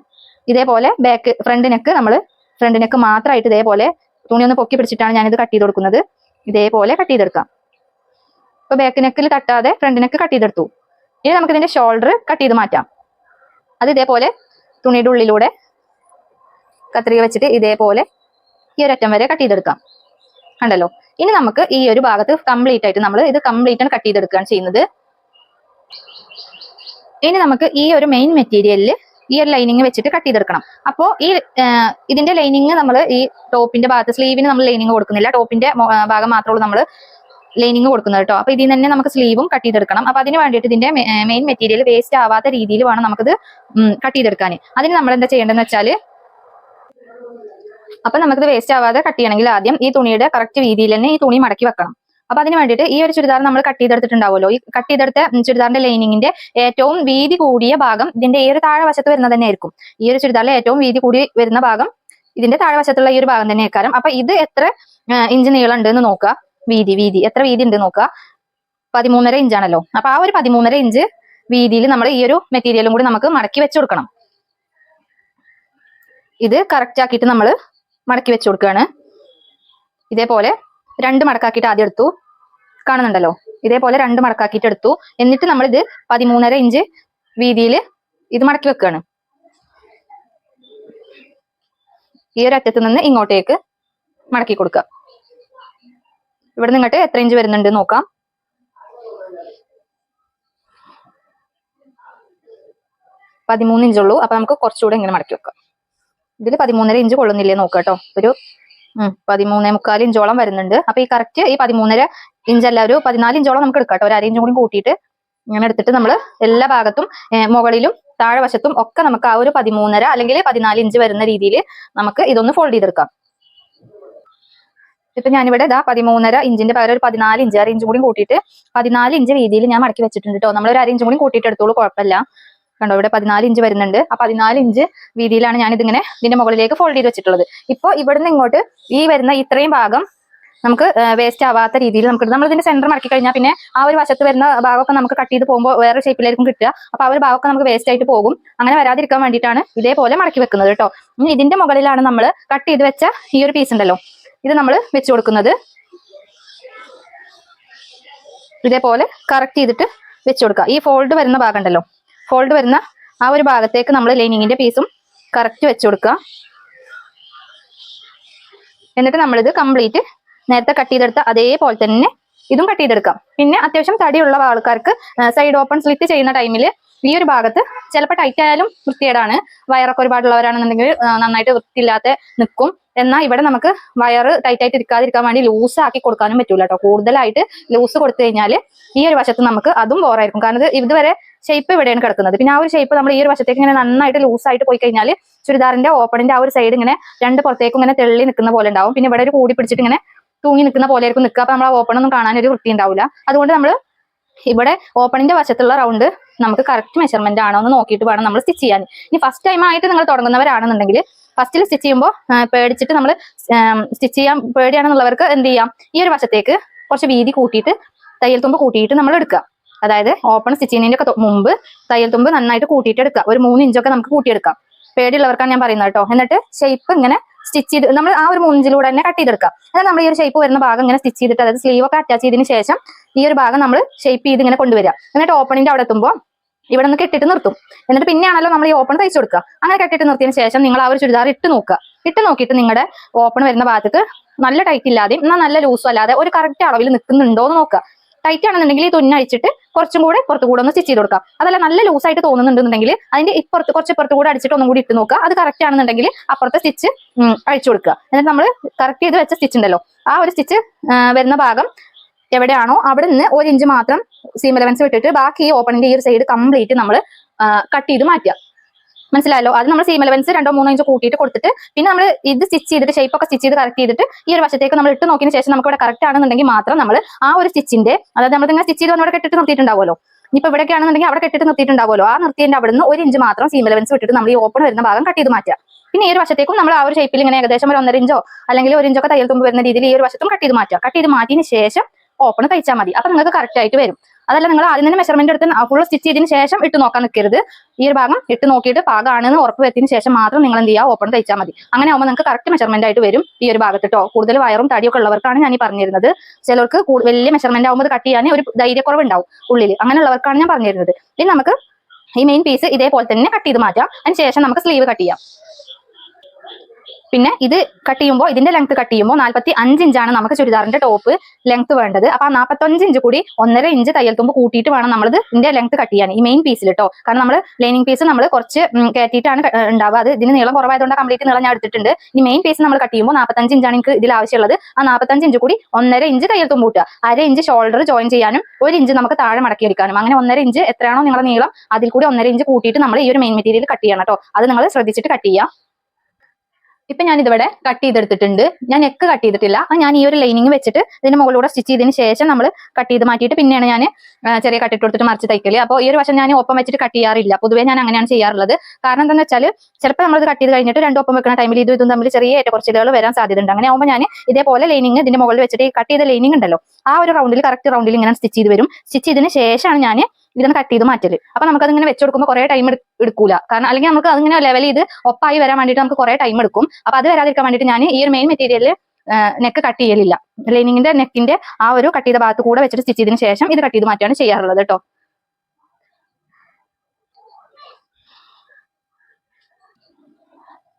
ഇതേപോലെ ബാക്ക് ഫ്രണ്ട് നെക്ക് നമ്മൾ ഫ്രണ്ട് നെക്ക് മാത്രമായിട്ട് ഇതേപോലെ തുണി ഒന്ന് പൊക്കി പിടിച്ചിട്ടാണ് ഞാനിത് കട്ട് ചെയ്ത് കൊടുക്കുന്നത് ഇതേപോലെ കട്ട് ചെയ്തെടുക്കാം. ഇപ്പൊ ബാക്ക് നെക്കിൽ തട്ടാതെ ഫ്രണ്ട് നെക്ക് കട്ട് ചെയ്തെടുത്തു. ഇനി നമുക്ക് ഇതിന്റെ ഷോൾഡർ കട്ട് ചെയ്ത് മാറ്റാം. അത് ഇതേപോലെ തുണിയുടെ ഉള്ളിലൂടെ കത്രിക വെച്ചിട്ട് ഇതേപോലെ ഈ ഒരറ്റം വരെ കട്ട് ചെയ്തെടുക്കാം. കണ്ടല്ലോ? ഇനി നമുക്ക് ഈ ഒരു ഭാഗത്ത് കംപ്ലീറ്റ് ആയിട്ട് നമ്മൾ ഇത് കംപ്ലീറ്റ് കട്ട് ചെയ്തെടുക്കുകയാണ് ചെയ്യുന്നത്. ഇനി നമുക്ക് ഈ ഒരു മെയിൻ മെറ്റീരിയലിൽ ഈ ഒരു ലൈനിങ് വെച്ചിട്ട് കട്ട് ചെയ്തെടുക്കണം. അപ്പോൾ ഈ ഇതിന്റെ ലൈനിങ് നമ്മൾ ഈ ടോപ്പിന്റെ ഭാഗത്ത് സ്ലീവിന് നമ്മൾ ലൈനിങ് കൊടുക്കുന്നില്ല. ടോപ്പിന്റെ ഭാഗം മാത്രമേ നമ്മൾ ലൈനിങ് കൊടുക്കുന്നത് കേട്ടോ. അപ്പൊ ഇതിൽ തന്നെ നമുക്ക് സ്ലീവും കട്ട് ചെയ്തെടുക്കണം. അപ്പൊ അതിന് വേണ്ടിയിട്ട് ഇതിന്റെ മെയിൻ മെറ്റീരിയൽ വേസ്റ്റ് ആവാത്ത രീതിയിൽ വേണം നമുക്കിത് കട്ട് ചെയ്തെടുക്കാൻ അതിന് നമ്മൾ എന്താ ചെയ്യേണ്ടതെന്ന് വെച്ചാൽ അപ്പൊ നമുക്ക് വേസ്റ്റ് ആവാതെ കട്ട് ചെയ്യണമെങ്കിൽ ആദ്യം ഈ തുണിയുടെ കറക്റ്റ് രീതിയിൽ തന്നെ ഈ തുണി മടക്കി വെക്കണം. അപ്പൊ അതിന് വേണ്ടിയിട്ട് ഈ ഒരു ചുരിദാർ നമ്മൾ കട്ട് ചെയ്തെടുത്തിട്ടുണ്ടാവുമല്ലോ. ഈ കട്ട് ചെയ്തെടുത്ത ചുരിദാറിന്റെ ലൈനിങ്ങിന്റെ ഏറ്റവും വീതി കൂടിയ ഭാഗം ഇതിന്റെ ഈ ഒരു താഴെ വശത്ത് വരുന്നത് തന്നെ ആയിരിക്കും. ഈ ഒരു ചുരിദാറിലെ ഏറ്റവും വീതി കൂടി വരുന്ന ഭാഗം ഇതിന്റെ താഴെ വശത്തുള്ള ഈ ഒരു ഭാഗം തന്നെ ആക്കാരം അപ്പൊ ഇത് എത്ര ഇഞ്ച് നീളം ഉണ്ട് എന്ന് നോക്കുക. വീതി വീതി. എത്ര വീതി ഉണ്ട് നോക്കുക. പതിമൂന്നര ഇഞ്ചാണല്ലോ അപ്പൊ ആ ഒരു പതിമൂന്നര ഇഞ്ച് വീതിയിൽ നമ്മൾ ഈ ഒരു മെറ്റീരിയലും കൂടി നമുക്ക് മടക്കി വെച്ചു കൊടുക്കണം. ഇത് കറക്റ്റ് ആക്കിയിട്ട് നമ്മൾ മടക്കി വെച്ചു കൊടുക്കുകയാണ്. ഇതേപോലെ രണ്ട് മടക്കാക്കിയിട്ട് ആദ്യം എടുത്തു. കാണുന്നുണ്ടല്ലോ? ഇതേപോലെ രണ്ട് മടക്കാക്കിയിട്ട് എടുത്തു. എന്നിട്ട് നമ്മൾ ഇത് പതിമൂന്നര ഇഞ്ച് വീതിയിൽ ഇത് മടക്കി വെക്കുകയാണ് ഈ ഒരു അറ്റത്ത് നിന്ന് ഇങ്ങോട്ടേക്ക് മടക്കി കൊടുക്കുക ഇവിടെ നിങ്ങട്ട് എത്ര ഇഞ്ച് വരുന്നുണ്ട് നോക്കാം. പതിമൂന്ന് ഇഞ്ചുള്ളൂ അപ്പൊ നമുക്ക് കുറച്ചുകൂടെ ഇങ്ങനെ മടക്കി വെക്കാം. ഇതിൽ പതിമൂന്നര ഇഞ്ച് കൊള്ളുന്നില്ലേ നോക്കാം കേട്ടോ. ഒരു പതിമൂന്നേ മുക്കാൽ ഇഞ്ചോളം വരുന്നുണ്ട്. അപ്പൊ ഈ കറക്റ്റ് ഈ പതിമൂന്നര ഇഞ്ചല്ല ഒരു പതിനാല് ഇഞ്ചോളം നമുക്ക് എടുക്കാം കേട്ടോ. ഒരു അര ഇഞ്ചും കൂടി കൂട്ടിയിട്ട് ഇങ്ങനെ എടുത്തിട്ട് നമ്മൾ എല്ലാ ഭാഗത്തും മുകളിലും താഴെ വശത്തും ഒക്കെ നമുക്ക് ആ ഒരു പതിമൂന്നര അല്ലെങ്കിൽ പതിനാല് ഇഞ്ച് വരുന്ന രീതിയിൽ നമുക്ക് ഇതൊന്ന് ഫോൾഡ് ചെയ്തെടുക്കാം. ഇപ്പൊ ഞാനിവിടെ ഇതാ പതിമൂന്നര ഇഞ്ചിന്റെ പകരം ഒരു പതിനാല് ഇഞ്ച് അര ഇഞ്ച് കൂടി കൂട്ടിയിട്ട് പതിനാല് ഇഞ്ച് രീതിയിൽ ഞാൻ മടക്കി വെച്ചിട്ടുണ്ട് കേട്ടോ. നമ്മൾ ഒരു അര ഇഞ്ചും കൂടി കൂട്ടിയിട്ട് എടുത്തോളൂ കുഴപ്പമില്ല. കണ്ടോ ഇവിടെ പതിനാല് ഇഞ്ച് വരുന്നുണ്ട്. ആ പതിനാല് ഇഞ്ച് വീതിയിലാണ് ഞാൻ ഇതിങ്ങനെ ഇതിന്റെ മുകളിലേക്ക് ഫോൾഡ് ചെയ്ത് വെച്ചിട്ടുള്ളത്. ഇപ്പൊ ഇവിടുന്ന് ഇങ്ങോട്ട് ഈ വരുന്ന ഇത്രയും ഭാഗം നമുക്ക് വേസ്റ്റ് ആവാത്ത രീതിയിൽ നമുക്ക് നമ്മൾ ഇതിന്റെ സെന്റർ മടക്കി കഴിഞ്ഞാൽ പിന്നെ ആ ഒരു വശത്ത് വരുന്ന ഭാഗമൊക്കെ നമുക്ക് കട്ട് ചെയ്ത് പോകുമ്പോൾ വേറെ ഷേപ്പിലായിരിക്കും കിട്ടുക. അപ്പൊ ആ ഒരു ഭാഗമൊക്കെ നമുക്ക് വേസ്റ്റ് ആയിട്ട് പോകും. അങ്ങനെ വരാതിരിക്കാൻ വേണ്ടിയിട്ടാണ് ഇതേപോലെ മടക്കി വെക്കുന്നത് കേട്ടോ. ഇനി ഇതിന്റെ മുകളിലാണ് നമ്മൾ കട്ട് ചെയ്ത് വെച്ച ഈ ഒരു പീസ് ഉണ്ടല്ലോ. ഇത് നമ്മൾ വെച്ച് കൊടുക്കുന്നത്. ഇതേപോലെ കറക്റ്റ് ചെയ്തിട്ട് വെച്ച് കൊടുക്കുക. ഈ ഫോൾഡ് വരുന്ന ഭാഗം ഉണ്ടല്ലോ. ഫോൾഡ് വരുന്ന ആ ഒരു ഭാഗത്തേക്ക് നമ്മൾ ലൈനിങ്ങിന്റെ പീസും കറക്റ്റ് വെച്ച് കൊടുക്കുക. എന്നിട്ട് നമ്മളിത് കംപ്ലീറ്റ് നേരത്തെ കട്ട് ചെയ്തെടുത്ത അതേപോലെ തന്നെ ഇതും കട്ട് ചെയ്തെടുക്കാം പിന്നെ അത്യാവശ്യം തടിയുള്ള ആൾക്കാർക്ക് സൈഡ് ഓപ്പൺ സ്ലിറ്റ് ചെയ്യുന്ന ടൈമിൽ ഈ ഒരു ഭാഗത്ത് ചിലപ്പോൾ ടൈറ്റ് ആയാലും വൃത്തികേടാണ്. വയറൊക്കെ ഒരുപാടുള്ളവരാണെന്നുണ്ടെങ്കിൽ നന്നായിട്ട് വൃത്തിയില്ലാതെ നിൽക്കും എന്നാൽ ഇവിടെ നമുക്ക് വയർ ടൈറ്റായിട്ട് ഇരിക്കാതിരിക്കാൻ വേണ്ടി ലൂസ് ആക്കി കൊടുക്കാനും പറ്റൂല കേട്ടോ കൂടുതലായിട്ട് ലൂസ് കൊടുത്തു കഴിഞ്ഞാൽ ഈ ഒരു വശത്ത് നമുക്ക് അതും ബോറായിരിക്കും കാരണം ഇത് ഇതുവരെ ഷേപ്പ് ഇവിടെയാണ് കിടക്കുന്നത്. പിന്നെ ആ ഒരു ഷേപ്പ് നമ്മൾ ഈ ഒരു വശത്തേക്ക് ഇങ്ങനെ നന്നായിട്ട് ലൂസ് ആയിട്ട് പോയി കഴിഞ്ഞാൽ ചുരിദാറിന്റെ ഓപ്പണിന്റെ ആ ഒരു സൈഡ് ഇങ്ങനെ രണ്ട് പുറത്തേക്കും ഇങ്ങനെ തെള്ളി നിൽക്കുന്ന പോലെ ഉണ്ടാവും. പിന്നെ ഇവിടെ ഒരു കൂടി പിടിച്ചിട്ട് ഇങ്ങനെ തൂങ്ങി നിൽക്കുന്ന പോലെ ആയിരിക്കും നിൽക്കുക. അപ്പൊ നമ്മൾ ആ ഓപ്പൺ ഒന്നും കാണാൻ ഒരു വൃത്തി ഉണ്ടാവില്ല. അതുകൊണ്ട് നമ്മൾ ഇവിടെ ഓപ്പണിന്റെ വശത്തുള്ള റൗണ്ട് നമുക്ക് കറക്റ്റ് മെഷർമെന്റ് ആണോ എന്ന് നോക്കിയിട്ട് വേണം നമ്മൾ സ്റ്റിച്ച് ചെയ്യാൻ. ഇനി ഫസ്റ്റ് ടൈം ആയിട്ട് നിങ്ങൾ തുടങ്ങുന്നവരാണെന്നുണ്ടെങ്കിൽ ഫസ്റ്റിൽ സ്റ്റിച്ച് ചെയ്യുമ്പോൾ പേടിച്ചിട്ട് നമ്മൾ സ്റ്റിച്ച് ചെയ്യാൻ പേടിയാണെന്നുള്ളവർക്ക് എന്ത് ചെയ്യാം? ഈ ഒരു വശത്തേക്ക് കുറച്ച് വീതി കൂട്ടിയിട്ട് തയ്യൽ തുമ്പ് കൂട്ടിയിട്ട് നമ്മൾ എടുക്കുക. അതായത് ഓപ്പൺ സ്റ്റിച്ച് ചെയ്യുന്നതിന്റെ ഒക്കെ മുമ്പ് തയ്യൽ തുമ്പ് നന്നായിട്ട് കൂട്ടിയിട്ട് എടുക്കുക. ഒരു മൂന്ന് ഇഞ്ചൊക്കെ നമുക്ക് കൂട്ടിയെടുക്കാം. പേടിയുള്ളവർക്കാണ് ഞാൻ പറയുന്നത് കേട്ടോ. എന്നിട്ട് ഷേപ്പ് ഇങ്ങനെ സ്റ്റിച്ച് ചെയ്ത് നമ്മൾ ആ ഒരു മൂന്നിഞ്ചിലൂടെ തന്നെ കട്ട് ചെയ്തെടുക്കാം എന്നാൽ നമ്മൾ ഈ ഒരു ഷേപ്പ് വരുന്ന ഭാഗം ഇങ്ങനെ സ്റ്റിച്ച് ചെയ്തിട്ട് അതായത് സ്ലീവ് ഒക്കെ അറ്റാച്ച് ചെയ്തതിന് ശേഷം ഈ ഒരു ഭാഗം നമ്മൾ ഷേപ്പ് ചെയ്ത് ഇങ്ങനെ കൊണ്ടുവരിക. എന്നിട്ട് ഓപ്പണിന്റെ അവിടെ എത്തുമ്പോൾ ഇവിടെ നിന്ന് കെട്ടിട്ട് നിർത്തും. എന്നിട്ട് പിന്നെയാണല്ലോ നമ്മൾ ഈ ഓപ്പൺ തയ്ച്ചു കൊടുക്കുക. അങ്ങനെ കെട്ടിട്ട് നിർത്തിയതിന് ശേഷം നിങ്ങൾ ആ ഒരു ചുരിദാർ ഇട്ട് നോക്കുക. ഇട്ട് നോക്കിയിട്ട് നിങ്ങളുടെ ഓപ്പൺ വരുന്ന ഭാഗത്ത് നല്ല ടൈറ്റ് ഇല്ലാതെയും എന്നാൽ നല്ല ലൂസും അല്ലാതെ ഒരു കറക്റ്റ് അളവിൽ നിൽക്കുന്നുണ്ടോ എന്ന് നോക്കുക. ടൈറ്റ് ആണെന്നുണ്ടെങ്കിൽ ഈ തുന്നഴിച്ചിട്ട് കുറച്ചും കൂടെ പുറത്തു കൂടെ ഒന്ന് സ്റ്റിച്ച് ചെയ്ത് കൊടുക്കുക. അതല്ല നല്ല ലൂസ് ആയിട്ട് തോന്നുന്നുണ്ടെന്നുണ്ടെങ്കിൽ അതിന്റെ ഇപ്പുറത്ത് കുറച്ച് ഇപ്പുറത്ത് കൂടെ അടിച്ചിട്ട് ഒന്നും കൂടി ഇട്ട് നോക്കുക. അത് കറക്റ്റ് ആണെന്നുണ്ടെങ്കിൽ അപ്പുറത്തെ സ്റ്റിച്ച് അഴിച്ചു കൊടുക്കുക. എന്നിട്ട് നമ്മൾ കറക്റ്റ് ചെയ്ത് വെച്ച സ്റ്റിച്ച് ഉണ്ടല്ലോ. ആ ഒരു സ്റ്റിച്ച് വരുന്ന ഭാഗം എവിടെയാണോ അവിടെ നിന്ന് ഒരു ഇഞ്ച് മാത്രം സീം എലവൻസ് വിട്ടിട്ട് ബാക്കി ഈ ഓപ്പണിന്റെ ഈ ഒരു സൈഡ് കംപ്ലീറ്റ് നമ്മൾ കട്ട് ചെയ്ത് മാറ്റുക. മനസ്സിലായല്ലോ? അത് നമ്മൾ സീം എലവൻസ് രണ്ടോ മൂന്നോ ഇഞ്ച് കൂട്ടിയിട്ട് കൊടുത്തിട്ട് പിന്നെ നമ്മൾ ഇത് സ്റ്റിച്ച് ചെയ്തിട്ട് ഷേപ്പ് ഒക്കെ സ്റ്റിച്ച് ചെയ്ത് കറക്റ്റ് ചെയ്തിട്ട് ഈ ഒരു വശത്തേക്ക് നമ്മൾ ഇട്ട് നോക്കിയതിന് ശേഷം നമുക്ക് ഇവിടെ കറക്റ്റ് ആണെന്നുണ്ടെങ്കിൽ മാത്രം നമ്മൾ ആ ഒരു സ്റ്റിച്ചിന്റെ അതായത് നമ്മൾ ഇങ്ങനെ സ്റ്റിച്ച് ചെയ്ത് ഇവിടെ കെട്ടിട്ട് നിർത്തിയിട്ടുണ്ടാവുമല്ലോ? ഇപ്പൊ ഇവിടെ ആണെന്നുണ്ടെങ്കിൽ അവിടെ കെട്ടിട്ട് നിർത്തിയിട്ടുണ്ടാവുമല്ലോ? ആ നിർത്തിയതിന്റെ അവിടെ നിന്ന് ഒരു ഇഞ്ച് മാത്രം സീം എലവൻസ് വിട്ടിട്ട് നമ്മൾ ഈ ഓപ്പൺ വരുന്ന ഭാഗം കട്ട് ചെയ്ത് മാറ്റുക. പിന്നെ ഈ ഒരു വശത്തേക്കും നമ്മൾ ആ ഒരു ഷേപ്പിൽ ഇങ്ങനെ ഏകദേശം ഒരു ഒന്നര ഇഞ്ചോ അല്ലെങ്കിൽ ഒരു ഇഞ്ചൊക്കെ തയ്യൽ തുമ്പ് വരുന്ന രീതിയിൽ ഈ ഒരു വശത്തും കട്ട് ചെയ്ത് മാറ്റുക. കട്ട് ചെയ്ത് മാറ്റിയതിന് ശേഷം ഓപ്പൺ തയ്ച്ചാൽ മതി. അപ്പൊ നിങ്ങൾക്ക് കറക്റ്റ് ആയിട്ട് വരും. അതല്ല നിങ്ങൾ ആദ്യം തന്നെ മെഷർമെന്റ് എടുത്ത് ഫുൾ സ്റ്റിച്ച് ചെയ്തതിന് ശേഷം ഇട്ട് നോക്കാൻ നിൽക്കരുത്. ഈ ഒരു ഭാഗം ഇട്ട് നോക്കിയിട്ട് പാകമാണെന്ന് ഉറപ്പ് വരുത്തിയതിന് ശേഷം മാത്രം നിങ്ങൾ എന്ത് ചെയ്യുക ഓപ്പൺ തയ്ച്ചാൽ മതി. അങ്ങനെ ആകുമ്പോൾ നിങ്ങൾക്ക് കറക്റ്റ് മെഷർമെന്റ് ആയിട്ട് വരും ഈ ഒരു ഭാഗത്ത് കേട്ടോ കൂടുതൽ വയറും തടിയൊക്കെ ഉള്ളവർക്കാണ് ഞാൻ ഈ പറഞ്ഞിരുന്നത്. ചിലർക്ക് വലിയ മെഷർമെന്റ് ആകുമ്പോൾ കട്ട് ചെയ്യാൻ ഒരു ധൈര്യക്കുറവ് ഉണ്ടാവും ഉള്ളിൽ അങ്ങനെയുള്ളവർക്കാണ് ഞാൻ പറഞ്ഞിരുന്നത്. ഇനി നമുക്ക് ഈ മെയിൻ പീസ് ഇതേപോലെ തന്നെ കട്ട് ചെയ്ത് മാറ്റാം. അതിന് ശേഷം നമുക്ക് സ്ലീവ് കട്ട് ചെയ്യാം. പിന്നെ ഇത് കട്ട് ചെയ്യുമ്പോൾ ഇതിന്റെ ലെങ്ത് കട്ട് ചെയ്യുമ്പോൾ നാൽപ്പത്തി അഞ്ച് ഇഞ്ചാണ് നമുക്ക് ചുരിദാറിന്റെ ടോപ്പ് ലെങ്ത് വേണ്ടത്. അപ്പൊ ആ നാൽപ്പത്തഞ്ച് ഇഞ്ച് കൂടി ഒന്നര ഇഞ്ച് തയ്യൽ തുമ്പ് കൂട്ടിയിട്ട് വേണം നമ്മൾ ഇതിന്റെ ലെങ്ത് കട്ട് ചെയ്യാൻ ഈ മെയിൻ പീസിൽ കേട്ടോ കാരണം നമ്മൾ ലൈനിങ് പീസ് നമ്മൾ കുറച്ച് കയറ്റിയിട്ടാണ് ഉണ്ടാവുക. അത് ഇതിന് നീളം കുറവായതുകൊണ്ട് കംപ്ലീറ്റ് നീളം ഞാൻ എടുത്തിട്ടുണ്ട്. ഈ മെയിൻ പീസ് നമ്മൾ കട്ട് ചെയ്യുമ്പോൾ നാൽപ്പത്തഞ്ച് ഇഞ്ചാണ് എനിക്ക് ഇതിൽ ആവശ്യമുള്ളത് ആ നാൽപ്പത്തഞ്ച് ഇഞ്ച് കൂടി ഒന്നര ഇഞ്ച് തയ്യൽ തുമ്പ് കൂട്ടുക. അര ഇഞ്ച് ഷോൾഡർ ജോയിൻ ചെയ്യാനും ഒരു ഇഞ്ച് നമുക്ക് താഴെ മടക്കി എടുക്കാനും. അങ്ങനെ ഒന്നര ഇഞ്ച് എത്രയാണോ നിങ്ങളുടെ നീളം അതിൽ കൂടി ഒന്നര ഇഞ്ച് കൂട്ടിയിട്ട് നമ്മൾ ഈ ഒരു മെയിൻ മെറ്റീരിയൽ കട്ട് ചെയ്യണം കേട്ടോ അത് നിങ്ങൾ ശ്രദ്ധിച്ചിട്ട് കട്ട് ചെയ്യുക ഇപ്പൊ ഞാൻ ഇതിവിടെ കട്ട് ചെയ്തെടുത്തിട്ടുണ്ട്. ഞാൻ നെക്ക് കട്ട് ചെയ്തിട്ടില്ല. അത് ഞാൻ ഈ ഒരു ലൈനിങ് വെച്ചിട്ട് ഇതിന്റെ മുകളിലൂടെ സ്റ്റിച്ച് ചെയ്തതിന് ശേഷം നമ്മൾ കട്ട് ചെയ്ത് മാറ്റിയിട്ട് പിന്നെയാണ് ഞാൻ ചെറിയ കട്ടിട്ട് കൊടുത്തിട്ട് മറിച്ച് തയ്ക്കൽ. അപ്പോൾ ഈ ഒരു വശം ഞാൻ ഒപ്പം വെച്ചിട്ട് കട്ട് ചെയ്യാറില്ല. പൊതുവേ ഞാൻ അങ്ങനെയാണ് ചെയ്യാറുള്ളത്. കാരണം എന്താണെന്ന് വെച്ചാൽ ചിലപ്പോൾ നമ്മൾ കട്ട് ചെയ്ത് കഴിഞ്ഞിട്ട് രണ്ട് ഒപ്പം വെക്കുന്ന ടൈമിൽ ഇതും ഇതും തമ്മിൽ ചെറിയ ഏറ്റക്കുറച്ചിലുകൾ വരാൻ സാധ്യതയുണ്ട്. അങ്ങനെ ആകുമ്പോൾ ഞാൻ ഇതേപോലെ ലൈനിങ് ഇതിന്റെ മുകളിൽ വെച്ചിട്ട് കട്ട് ചെയ്ത ലൈനിങ് ഉണ്ടല്ലോ ആ ഒരു റൗണ്ടിൽ കറക്റ്റ് റൗണ്ടിൽ ഇങ്ങനെ സ്റ്റിച്ച് ചെയ്ത് വരും. സ്റ്റിച്ച് ചെയ്തതിന് ശേഷമാണ് ഞാൻ ഇതിനെ കട്ട് ചെയ്ത് മാറ്റൽ അപ്പൊ നമുക്ക് അതിങ്ങനെ വെച്ച് കൊടുക്കുമ്പോൾ കുറെ ടൈം എടുക്കൂല. കാരണം അല്ലെങ്കിൽ നമുക്ക് അതിങ്ങനെ ലെവൽ ചെയ്ത് ഒപ്പായി വരാൻ വേണ്ടിട്ട് നമുക്ക് കുറെ ടൈം എടുക്കും. അപ്പൊ അത് വരാതിരിക്കാൻ വേണ്ടിയിട്ട് ഞാൻ ഈ ഒരു മെയിൻ മെറ്റീരിയലിൽ നെക്ക് കട്ട് ചെയ്യലില്ല. ലൈനിങ്ങിന്റെ നെക്കിന്റെ ആ ഒരു കട്ട് ചെയ്ത ഭാഗത്ത് കൂടെ വെച്ചിട്ട് സ്റ്റിച്ച് ചെയ്തതിന് ശേഷം ഇത് കട്ട് ചെയ്ത് മാറ്റിയാണ് ചെയ്യാറുള്ളത് കേട്ടോ.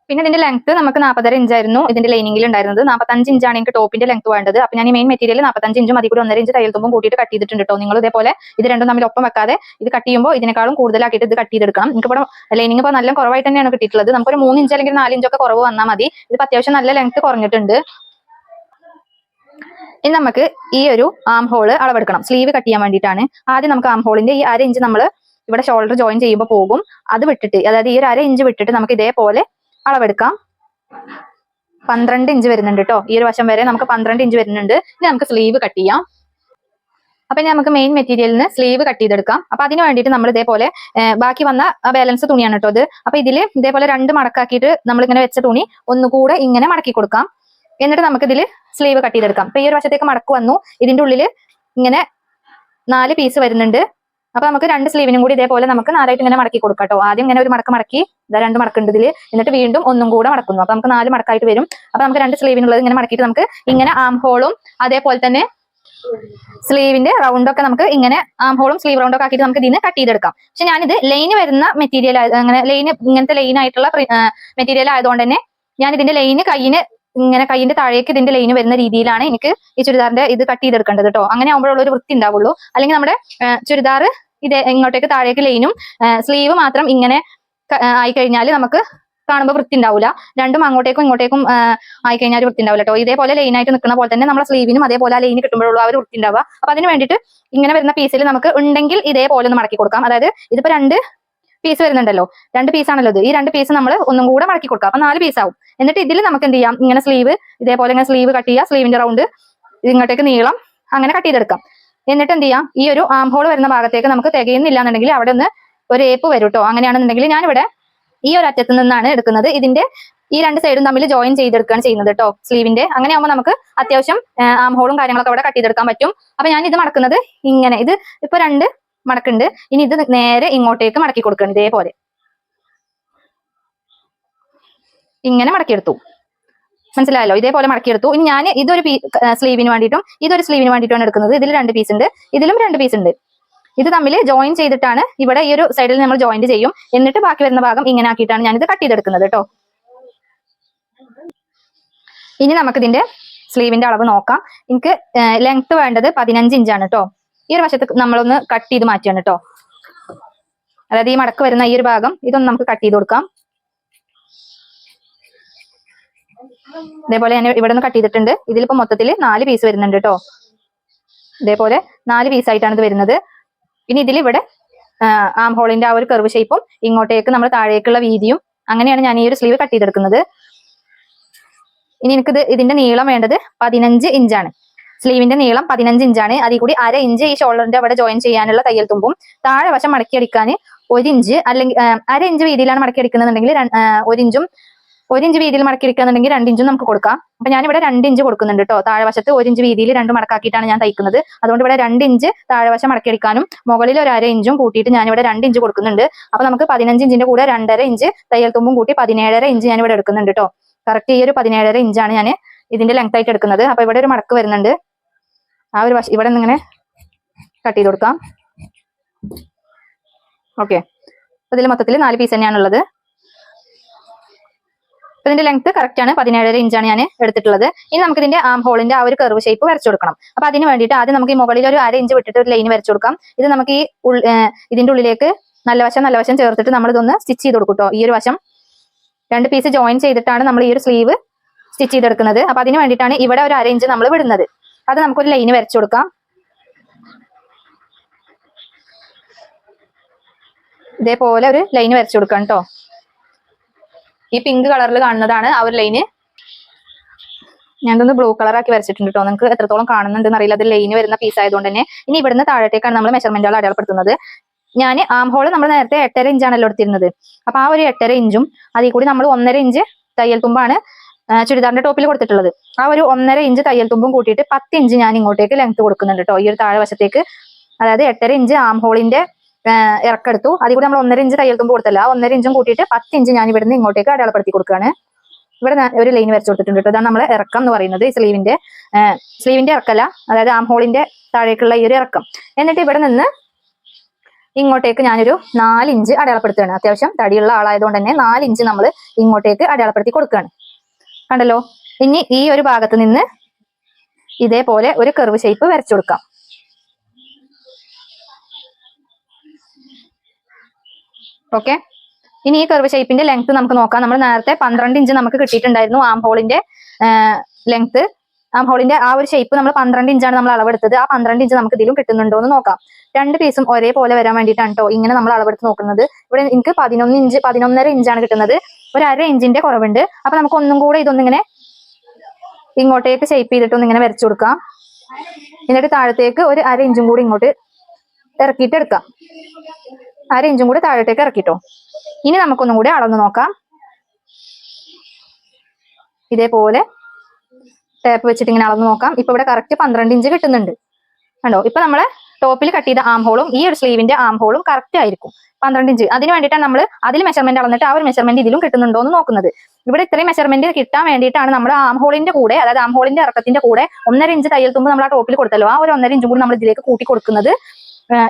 പിന്നെ ഇതിന്റെ ലെങ്ത് നമുക്ക് നാൽപ്പതര ഇഞ്ചായിരുന്നു ഇതിന്റെ ലൈനിങ്ങിൽ ഉണ്ടായിരുന്നത് നാൽപ്പത്തഞ്ച് ഇഞ്ചാണ് എനിക്ക് ടോപ്പിന്റെ ലെങ്ത് വേണ്ടത്. അപ്പൊ ഞാൻ ഈ മെയിൻ മെറ്റീരിയൽ നാൽപ്പത്തഞ്ച് ഇഞ്ചും അതിൽ കൂടി ഒന്നര ഇഞ്ച് തയ്യൽ തുമ്പും കൂട്ടിയിട്ട് കട്ട് ചെയ്തിട്ടുണ്ട് കേട്ടോ നിങ്ങൾ ഇതേപോലെ ഇത് രണ്ടും തമ്മിൽ ഒപ്പം വെക്കാതെ ഇത് കട്ട് ചെയ്യുമ്പോൾ ഇതിനേക്കാളും കൂടുതലാക്കിയിട്ട് ഇത് കട്ട് ചെയ്തെടുക്കണം. എനിക്ക് ഇവിടെ ലൈനിങ് ഇപ്പോൾ നല്ല കുറവായിട്ട് തന്നെയാണ് കിട്ടിയിട്ടുള്ളത്. നമുക്കൊരു മൂന്ന് ഇഞ്ച് അല്ലെങ്കിൽ നാല് ഇഞ്ചൊക്കെ കുറവ് വന്നാൽ മതി. ഇത് അത്യാവശ്യം നല്ല ലെങ്ത് കുറഞ്ഞിട്ടുണ്ട്. ഇനി നമുക്ക് ഈ ഒരു ആം ഹോൾ അളവെടുക്കണം. സ്ലീവ് കട്ട് ചെയ്യാൻ വേണ്ടിയിട്ടാണ്. ആദ്യം നമുക്ക് ആം ഹോളിന്റെ ഈ അര ഇഞ്ച് നമ്മൾ ഇവിടെ ഷോൾഡർ ജോയിൻ ചെയ്യുമ്പോൾ പോകും. അത് വിട്ടിട്ട് അതായത് ഈ ഒരു അര ഇഞ്ച് വിട്ടിട്ട് നമുക്ക് ഇതേപോലെ അളവെടുക്കാം. പന്ത്രണ്ട് ഇഞ്ച് വരുന്നുണ്ട് കേട്ടോ ഈ ഒരു വശം വരെ നമുക്ക് പന്ത്രണ്ട് ഇഞ്ച് വരുന്നുണ്ട്. ഇനി നമുക്ക് സ്ലീവ് കട്ട് ചെയ്യാം. അപ്പൊ നമുക്ക് മെയിൻ മെറ്റീരിയലിന് സ്ലീവ് കട്ട് ചെയ്തെടുക്കാം. അപ്പൊ അതിന് വേണ്ടിയിട്ട് നമ്മൾ ഇതേപോലെ ബാക്കി വന്ന ബാലൻസ് തുണിയാണ് കേട്ടോ ഇത്. അപ്പൊ ഇതിൽ ഇതേപോലെ രണ്ട് മടക്കാക്കിയിട്ട് നമ്മൾ ഇങ്ങനെ വെച്ച തുണി ഒന്നുകൂടെ ഇങ്ങനെ മടക്കി കൊടുക്കാം. എന്നിട്ട് നമുക്ക് ഇതിൽ സ്ലീവ് കട്ട് ചെയ്തെടുക്കാം. അപ്പൊ ഈ ഒരു വശത്തേക്ക് മടക്ക് വന്നു. ഇതിന്റെ ഉള്ളിൽ ഇങ്ങനെ നാല് പീസ് വരുന്നുണ്ട്. അപ്പൊ നമുക്ക് രണ്ട് സ്ലീവിനും കൂടി ഇതേപോലെ നമുക്ക് നാലായിട്ട് ഇങ്ങനെ മടക്കി കൊടുക്കാട്ടോ ആദ്യം ഇങ്ങനെ ഒരു മടക്ക് മടക്കി ഇതാ രണ്ട് മടക്കുണ്ട് ഇതിൽ എന്നിട്ട് വീണ്ടും ഒന്നും കൂടെ മടക്കുന്നു. അപ്പൊ നമുക്ക് നാല് മടക്കായിട്ട് വരും. അപ്പൊ നമുക്ക് രണ്ട് സ്ലീവിനുള്ളത് ഇങ്ങനെ മടക്കിയിട്ട് നമുക്ക് ഇങ്ങനെ ആം ഹോളും അതേപോലെ തന്നെ സ്ലീവിന്റെ റൗണ്ട് ഒക്കെ നമുക്ക് ഇങ്ങനെ ആം ഹോളും സ്ലീവ് റൗണ്ട് ഒക്കെ ആക്കിയിട്ട് നമുക്ക് ഇതിന് കട്ട് ചെയ്തെടുക്കാം. പക്ഷെ ഞാനിത് ലൈന് വരുന്ന മെറ്റീരിയൽ അങ്ങനെ ലൈന് ഇങ്ങനത്തെ ലൈൻ ആയിട്ടുള്ള മെറ്റീരിയൽ ആയതുകൊണ്ട് തന്നെ ഞാൻ ഇതിന്റെ ലൈന് കയ്യിന് ഇങ്ങനെ കൈയിന്റെ താഴേക്ക് ഇതിന്റെ ലൈന് വരുന്ന രീതിയിലാണ് എനിക്ക് ഈ ചുരിദാറിന്റെ ഇത് കട്ട് ചെയ്തെടുക്കേണ്ടത് കേട്ടോ. അങ്ങനെ ആകുമ്പോഴുള്ള ഒരു വൃത്തി ഉണ്ടാവുള്ളൂ. അല്ലെങ്കിൽ നമ്മുടെ ചുരിദാർ ഇത് ഇങ്ങോട്ടേക്ക് താഴേക്ക് ലൈനും സ്ലീവ് മാത്രം ഇങ്ങനെ ആയി കഴിഞ്ഞാൽ നമുക്ക് കാണുമ്പോൾ വൃത്തി ഉണ്ടാവില്ല രണ്ടും അങ്ങോട്ടേക്കും ഇങ്ങോട്ടേക്കും ആയി കഴിഞ്ഞാൽ വൃത്തി ഉണ്ടാവില്ല കേട്ടോ ഇതേപോലെ ലൈൻ ആയിട്ട് നിൽക്കുന്ന പോലെ തന്നെ നമ്മുടെ സ്ലീവിനും അതേപോലെ ആ ലൈന് കിട്ടുമ്പോഴുള്ള ആ ഒരു വൃത്തി ഉണ്ടാവുക അപ്പൊ അതിന് വേണ്ടിയിട്ട് ഇങ്ങനെ വരുന്ന പീസിൽ നമുക്ക് ഉണ്ടെങ്കിൽ ഇതേപോലെ ഒന്ന് മടക്കി കൊടുക്കാം. അതായത് ഇതിപ്പോ രണ്ട് പീസ് വരുന്നുണ്ടല്ലോ. രണ്ട് പീസാണല്ലോ ഇത്. ഈ രണ്ട് പീസ് നമ്മൾ ഒന്നും കൂടെ മടക്കി കൊടുക്കാം. അപ്പൊ നാല് പീസ് ആവും. എന്നിട്ട് ഇതിൽ നമുക്ക് എന്ത് ചെയ്യാം? ഇങ്ങനെ സ്ലീവ് ഇതേപോലെ ഇങ്ങനെ സ്ലീവ് കട്ട് ചെയ്യുക. സ്ലീവിന്റെ റൗണ്ട് ഇങ്ങോട്ടേക്ക് നീളം അങ്ങനെ കട്ട് ചെയ്തെടുക്കാം. എന്നിട്ട് എന്ത് ചെയ്യാം ഈ ഒരു ആം ഹോൾ വരുന്ന ഭാഗത്തേക്ക് നമുക്ക് തികയുന്നില്ല എന്നുണ്ടെങ്കിൽ അവിടെ ഒന്ന് ഒരു ഏപ്പ് വരും കേട്ടോ അങ്ങനെയാണെന്നുണ്ടെങ്കിൽ ഞാനിവിടെ ഈ ഒരു അറ്റത്ത് നിന്നാണ് എടുക്കുന്നത്. ഇതിന്റെ ഈ രണ്ട് സൈഡും തമ്മിൽ ജോയിൻ ചെയ്തെടുക്കുകയാണ് ചെയ്യുന്നത് കേട്ടോ സ്ലീവിന്റെ അങ്ങനെ ആകുമ്പോൾ നമുക്ക് അത്യാവശ്യം ആം ഹോളും കാര്യങ്ങളൊക്കെ അവിടെ കട്ട് ചെയ്തെടുക്കാൻ പറ്റും. അപ്പൊ ഞാൻ ഇത് മടക്കുന്നത് ഇങ്ങനെ. ഇത് ഇപ്പൊ രണ്ട് മടക്കുണ്ട്. ഇനി ഇത് നേരെ ഇങ്ങോട്ടേക്ക് മടക്കി കൊടുക്കണം ഇതേപോലെ. ഇങ്ങനെ മടക്കിയെടുത്തു. മനസ്സിലായല്ലോ? ഇതേപോലെ മടക്കിയെടുത്തു ഇനി ഞാൻ ഇതൊരു സ്ലീവിന് വേണ്ടിയിട്ടും ഇതൊരു സ്ലീവിന് വേണ്ടിയിട്ടാണ് എടുക്കുന്നത്. ഇതിൽ രണ്ട് പീസ് ഉണ്ട്. ഇതിലും രണ്ട് പീസ് ഉണ്ട്. ഇത് തമ്മിൽ ജോയിൻ ചെയ്തിട്ടാണ് ഇവിടെ ഈ ഒരു സൈഡിൽ നമ്മൾ ജോയിൻ ചെയ്യും. എന്നിട്ട് ബാക്കി വരുന്ന ഭാഗം ഇങ്ങനെ ആക്കിയിട്ടാണ് ഞാനിത് കട്ട് ചെയ്തെടുക്കുന്നത് കേട്ടോ. ഇനി നമുക്ക് ഇതിന്റെ സ്ലീവിന്റെ അളവ് നോക്കാം. എനിക്ക് ലെങ്ത് വേണ്ടത് പതിനഞ്ച് ഇഞ്ചാണ് കേട്ടോ. ഈ ഒരു വശത്ത് നമ്മളൊന്ന് കട്ട് ചെയ്ത് മാറ്റിയാണ് കേട്ടോ. അതായത് ഈ മടക്ക് വരുന്ന ഈ ഒരു ഭാഗം ഇതൊന്ന് നമുക്ക് കട്ട് ചെയ്ത് കൊടുക്കാം. ഇതേപോലെ ഞാൻ ഇവിടെ നിന്ന് കട്ട് ചെയ്തിട്ടുണ്ട്. ഇതിലിപ്പോ മൊത്തത്തിൽ നാല് പീസ് വരുന്നുണ്ട് കേട്ടോ ഇതേപോലെ നാല് പീസ് ആയിട്ടാണ് ഇത് വരുന്നത്. പിന്നെ ഇതിൽ ഇവിടെ ആം ഹോളിന്റെ ആ ഒരു കർവ് ഷേപ്പും ഇങ്ങോട്ടേക്ക് നമ്മൾ താഴേക്കുള്ള വീതിയും അങ്ങനെയാണ് ഞാൻ ഈ ഒരു സ്ലീവ് കട്ട് ചെയ്തെടുക്കുന്നത്. ഇനി എനിക്കിത് ഇതിന്റെ നീളം വേണ്ടത് പതിനഞ്ച് ഇഞ്ചാണ് സ്ലീവിന്റെ നീളം പതിനഞ്ച് ഇഞ്ചാണ് അതിൽ കൂടി അര ഇഞ്ച് ഈ ഷോൾഡറിന്റെ അവിടെ ജോയിൻ ചെയ്യാനുള്ള തയ്യൽ തുമ്പും താഴെ വശം മടക്കി അടിക്കാൻ ഒരു ഇഞ്ച് അല്ലെങ്കിൽ അര ഇഞ്ച് വീതിയിലാണ് മടക്കി അടിക്കുന്നുണ്ടെങ്കിൽ ര- ഒരു ഇഞ്ചും ഒരു ഇഞ്ച് വീതിയിൽ മടക്കി അടിക്കുകയാണെന്നുണ്ടെങ്കിൽ രണ്ട് ഇഞ്ചും നമുക്ക് കൊടുക്കാം. അപ്പൊ ഞാനിവിടെ രണ്ട് ഇഞ്ച് കൊടുക്കുന്നുണ്ട് കേട്ടോ താഴെവശത്ത് ഒരിഞ്ച് ഒരു ഇഞ്ച് വീതിയിൽ രണ്ട് മടക്കാക്കിയിട്ടാണ് ഞാൻ തയ്ക്കുന്നത്. അതുകൊണ്ട് ഇവിടെ രണ്ട് ഇഞ്ച് താഴെവശം മടക്കി അടിക്കാനും മുകളിൽ ഒരു അര ഇഞ്ചും കൂട്ടിയിട്ട് ഞാൻ ഇവിടെ രണ്ട് ഇഞ്ച് കൊടുക്കുന്നുണ്ട്. അപ്പൊ നമുക്ക് പതിനഞ്ച് ഇഞ്ചിന്റെ കൂടെ രണ്ടര ഇഞ്ച് തയ്യൽ തുമ്പും കൂട്ടി പതിനേഴര ഇഞ്ച് ഞാൻ ഇവിടെ എടുക്കുന്നുണ്ട് കേട്ടോ കറക്റ്റ് ഈ ഒരു പതിനേഴര ഇഞ്ചാണ് ഞാൻ ഇതിന്റെ ലെങ്ത് ആയിട്ട് എടുക്കുന്നത്. അപ്പൊ ഇവിടെ ഒരു മടക്ക് വരുന്നുണ്ട്. ആ ഒരു വശം ഇവിടെ ഇങ്ങനെ കട്ട് ചെയ്ത് കൊടുക്കാം. ഓക്കെ ഇതിൽ മൊത്തത്തിൽ നാല് പീസ് തന്നെയാണുള്ളത്. അപ്പൊ ഇതിന്റെ ലെങ്ത് കറക്റ്റ് ആണ്. പതിനേഴര ഇഞ്ചാണ് ഞാൻ എടുത്തിട്ടുള്ളത്. ഇനി നമുക്ക് ഇതിന്റെ ആം ഹോളിന്റെ ആ ഒരു കർവ് ഷേപ്പ് വരച്ചു കൊടുക്കണം. അപ്പൊ അതിന് വേണ്ടിയിട്ട് ആദ്യം നമുക്ക് ഈ മുകളിൽ ഒരു അര ഇഞ്ച് വിട്ടിട്ട് ഒരു ലൈൻ വരച്ചു കൊടുക്കാം. ഇത് നമുക്ക് ഈ ഇതിന്റെ ഉള്ളിലേക്ക് നല്ല വശം നല്ല വശം ചേർത്തിട്ട് നമ്മൾ ഇതൊന്ന് സ്റ്റിച്ച് ചെയ്ത് കൊടുക്കട്ടോ ഈ ഒരു വശം രണ്ട് പീസ് ജോയിൻ ചെയ്തിട്ടാണ് നമ്മൾ ഈ ഒരു സ്ലീവ് സ്റ്റിച്ച് ചെയ്തെടുക്കുന്നത്. അപ്പൊ അതിന് വേണ്ടിയിട്ടാണ് ഇവിടെ ഒരു അര ഇഞ്ച് നമ്മൾ വിടുന്നത്. അത് നമുക്കൊരു ലൈന് വരച്ചു കൊടുക്കാം. ഇതേപോലെ ഒരു ലൈന് വരച്ചു കൊടുക്കാം കേട്ടോ ഈ പിങ്ക് കളറിൽ കാണുന്നതാണ് ആ ഒരു ലൈന് ഞാനൊന്ന് ബ്ലൂ കളർ ആക്കി വരച്ചിട്ടുണ്ട് കേട്ടോ നിങ്ങൾക്ക് എത്രത്തോളം കാണുന്നുണ്ടെന്ന് അറിയില്ല. അത് ലൈന് വരുന്ന പീസ് ആയതുകൊണ്ട് തന്നെ. ഇനി ഇവിടുന്ന് താഴത്തേക്കാണ് നമ്മൾ മെഷർമെന്റുകൾ അടയാളപ്പെടുത്തുന്നത്. ഞാൻ ആം ഹോൾ നമ്മൾ നേരത്തെ എട്ടര ഇഞ്ചാണല്ലോ എടുത്തിരുന്നത്. അപ്പൊ ആ ഒരു എട്ടര ഇഞ്ചും അതിൽ കൂടി നമ്മൾ ഒന്നര ഇഞ്ച് തയ്യൽ തുമ്പാണ് ചുരിദാറിന്റെ ടോപ്പിൽ കൊടുത്തിട്ടുള്ളത്. ആ ഒരു ഒന്നര ഇഞ്ച് തയ്യൽ തുമ്പും കൂട്ടിയിട്ട് പത്ത് ഇഞ്ച് ഞാൻ ഇങ്ങോട്ടേക്ക് ലെങ്ത് കൊടുക്കുന്നുണ്ട് കേട്ടോ ഈ ഒരു താഴെ വശത്തേക്ക്. അതായത് എട്ടര ഇഞ്ച് ആം ഹോളിന്റെ ഇറക്കെടുത്തു. അതിൽ കൂടി നമ്മൾ ഒന്നര ഇഞ്ച് തുമ്പ് കൊടുത്തല്ല. ഒന്നര ഇഞ്ചും കൂട്ടിയിട്ട് പത്ത് ഇഞ്ച് ഞാൻ ഇവിടുന്ന് ഇങ്ങോട്ടേക്ക് അടയാളപ്പെടുത്തി കൊടുക്കുകയാണ്. ഇവിടെ ഒരു ലൈൻ വരച്ചു കൊടുത്തിട്ടുണ്ട് കേട്ടോ. ഇതാണ് നമ്മളെ ഇറക്കം എന്ന് പറയുന്നത് ഈ സ്ലീവിന്റെ സ്ലീവിന്റെ ഇറക്കല്ല. അതായത് ആം ഹോളിന്റെ താഴേക്കുള്ള ഈ ഒരു ഇറക്കം. എന്നിട്ട് ഇവിടെ നിന്ന് ഇങ്ങോട്ടേക്ക് ഞാനൊരു ഇഞ്ച് അടയാളപ്പെടുത്തുകയാണ്. അത്യാവശ്യം തടിയുള്ള ആളായതുകൊണ്ട് തന്നെ നാല് ഇഞ്ച് നമ്മൾ ഇങ്ങോട്ടേക്ക് അടയാളപ്പെടുത്തി കൊടുക്കുകയാണ്. കണ്ടല്ലോ? ഇനി ഈ ഒരു ഭാഗത്ത് നിന്ന് ഇതേപോലെ ഒരു കെർവ് ഷേപ്പ് വരച്ചു കൊടുക്കാം. ഓക്കെ ഇനി ഈ കർവ് ഷേപ്പിന്റെ ലെങ്ത് നമുക്ക് നോക്കാം. നമ്മൾ നേരത്തെ പന്ത്രണ്ട് ഇഞ്ച് നമുക്ക് കിട്ടിയിട്ടുണ്ടായിരുന്നു ആം ഹോളിന്റെ ലെങ്ത് ആം ഹോളിന്റെ ആ ഒരു ഷേപ്പ് നമ്മൾ പന്ത്രണ്ട് ഇഞ്ചാണ് നമ്മൾ അളവെടുത്തത്. ആ പന്ത്രണ്ട് ഇഞ്ച് നമുക്ക് ഇതിലും കിട്ടുന്നുണ്ടോ എന്ന് നോക്കാം. രണ്ട് പീസും ഒരേപോലെ വരാൻ വേണ്ടിയിട്ടാണ് കേട്ടോ ഇങ്ങനെ നമ്മൾ അളവെടുത്ത് നോക്കുന്നത്. ഇവിടെ എനിക്ക് പതിനൊന്ന് ഇഞ്ച് പതിനൊന്നര ഇഞ്ചാണ് കിട്ടുന്നത്. ഒരു അര ഇഞ്ചിന്റെ കുറവുണ്ട്. അപ്പൊ നമുക്ക് ഒന്നും കൂടെ ഇതൊന്നിങ്ങനെ ഇങ്ങോട്ടേക്ക് ഷേപ്പ് ചെയ്തിട്ട് ഒന്നിങ്ങനെ വരച്ചു കൊടുക്കാം. എന്നിട്ട് താഴത്തേക്ക് ഒരു അര ഇഞ്ചും കൂടി ഇങ്ങോട്ട് ഇറക്കിയിട്ട് എടുക്കാം. അര ഇഞ്ചും കൂടി താഴത്തേക്ക് ഇറക്കിട്ടോ. ഇനി നമുക്കൊന്നും കൂടി അളന്ന് നോക്കാം. ഇതേപോലെ ടേപ്പ് വെച്ചിട്ട് ഇങ്ങനെ അളന്ന് നോക്കാം. ഇപ്പൊ ഇവിടെ കറക്റ്റ് പന്ത്രണ്ട് ഇഞ്ച് കിട്ടുന്നുണ്ട്. കണ്ടോ? ഇപ്പൊ നമ്മൾ ടോപ്പിൽ കട്ട് ചെയ്ത ആം ഹോളും ഈ ഒരു സ്ലീവിന്റെ ആം ഹോളും കറക്റ്റ് ആയിരിക്കും. പന്ത്രണ്ട് ഇഞ്ച് അതിന് വേണ്ടിയിട്ടാണ് നമ്മൾ അതിൽ മെഷർമെന്റ് അളന്നിട്ട് ആ ഒരു മെഷർമെന്റ് ഇതിലും കിട്ടുന്നുണ്ടോ എന്ന് നോക്കുന്നത്. ഇവിടെ ഇത്രയും മെഷർമെന്റ് കിട്ടാൻ വേണ്ടിയിട്ടാണ് നമ്മൾ ആം ഹോളിന്റെ കൂടെ അതായത് ആം ഹോളിന്റെ ഇറക്കത്തിന്റെ കൂടെ ഒന്നര ഇഞ്ച് തയ്യൽ തുമ്പ് നമ്മൾ ആ ടോപ്പിൽ കൊടുത്തല്ലോ. ആ ഒരു ഒന്നര ഇഞ്ചും കൂടി നമ്മൾ ഇതിലേക്ക് കൂട്ടി കൊടുക്കുന്നത്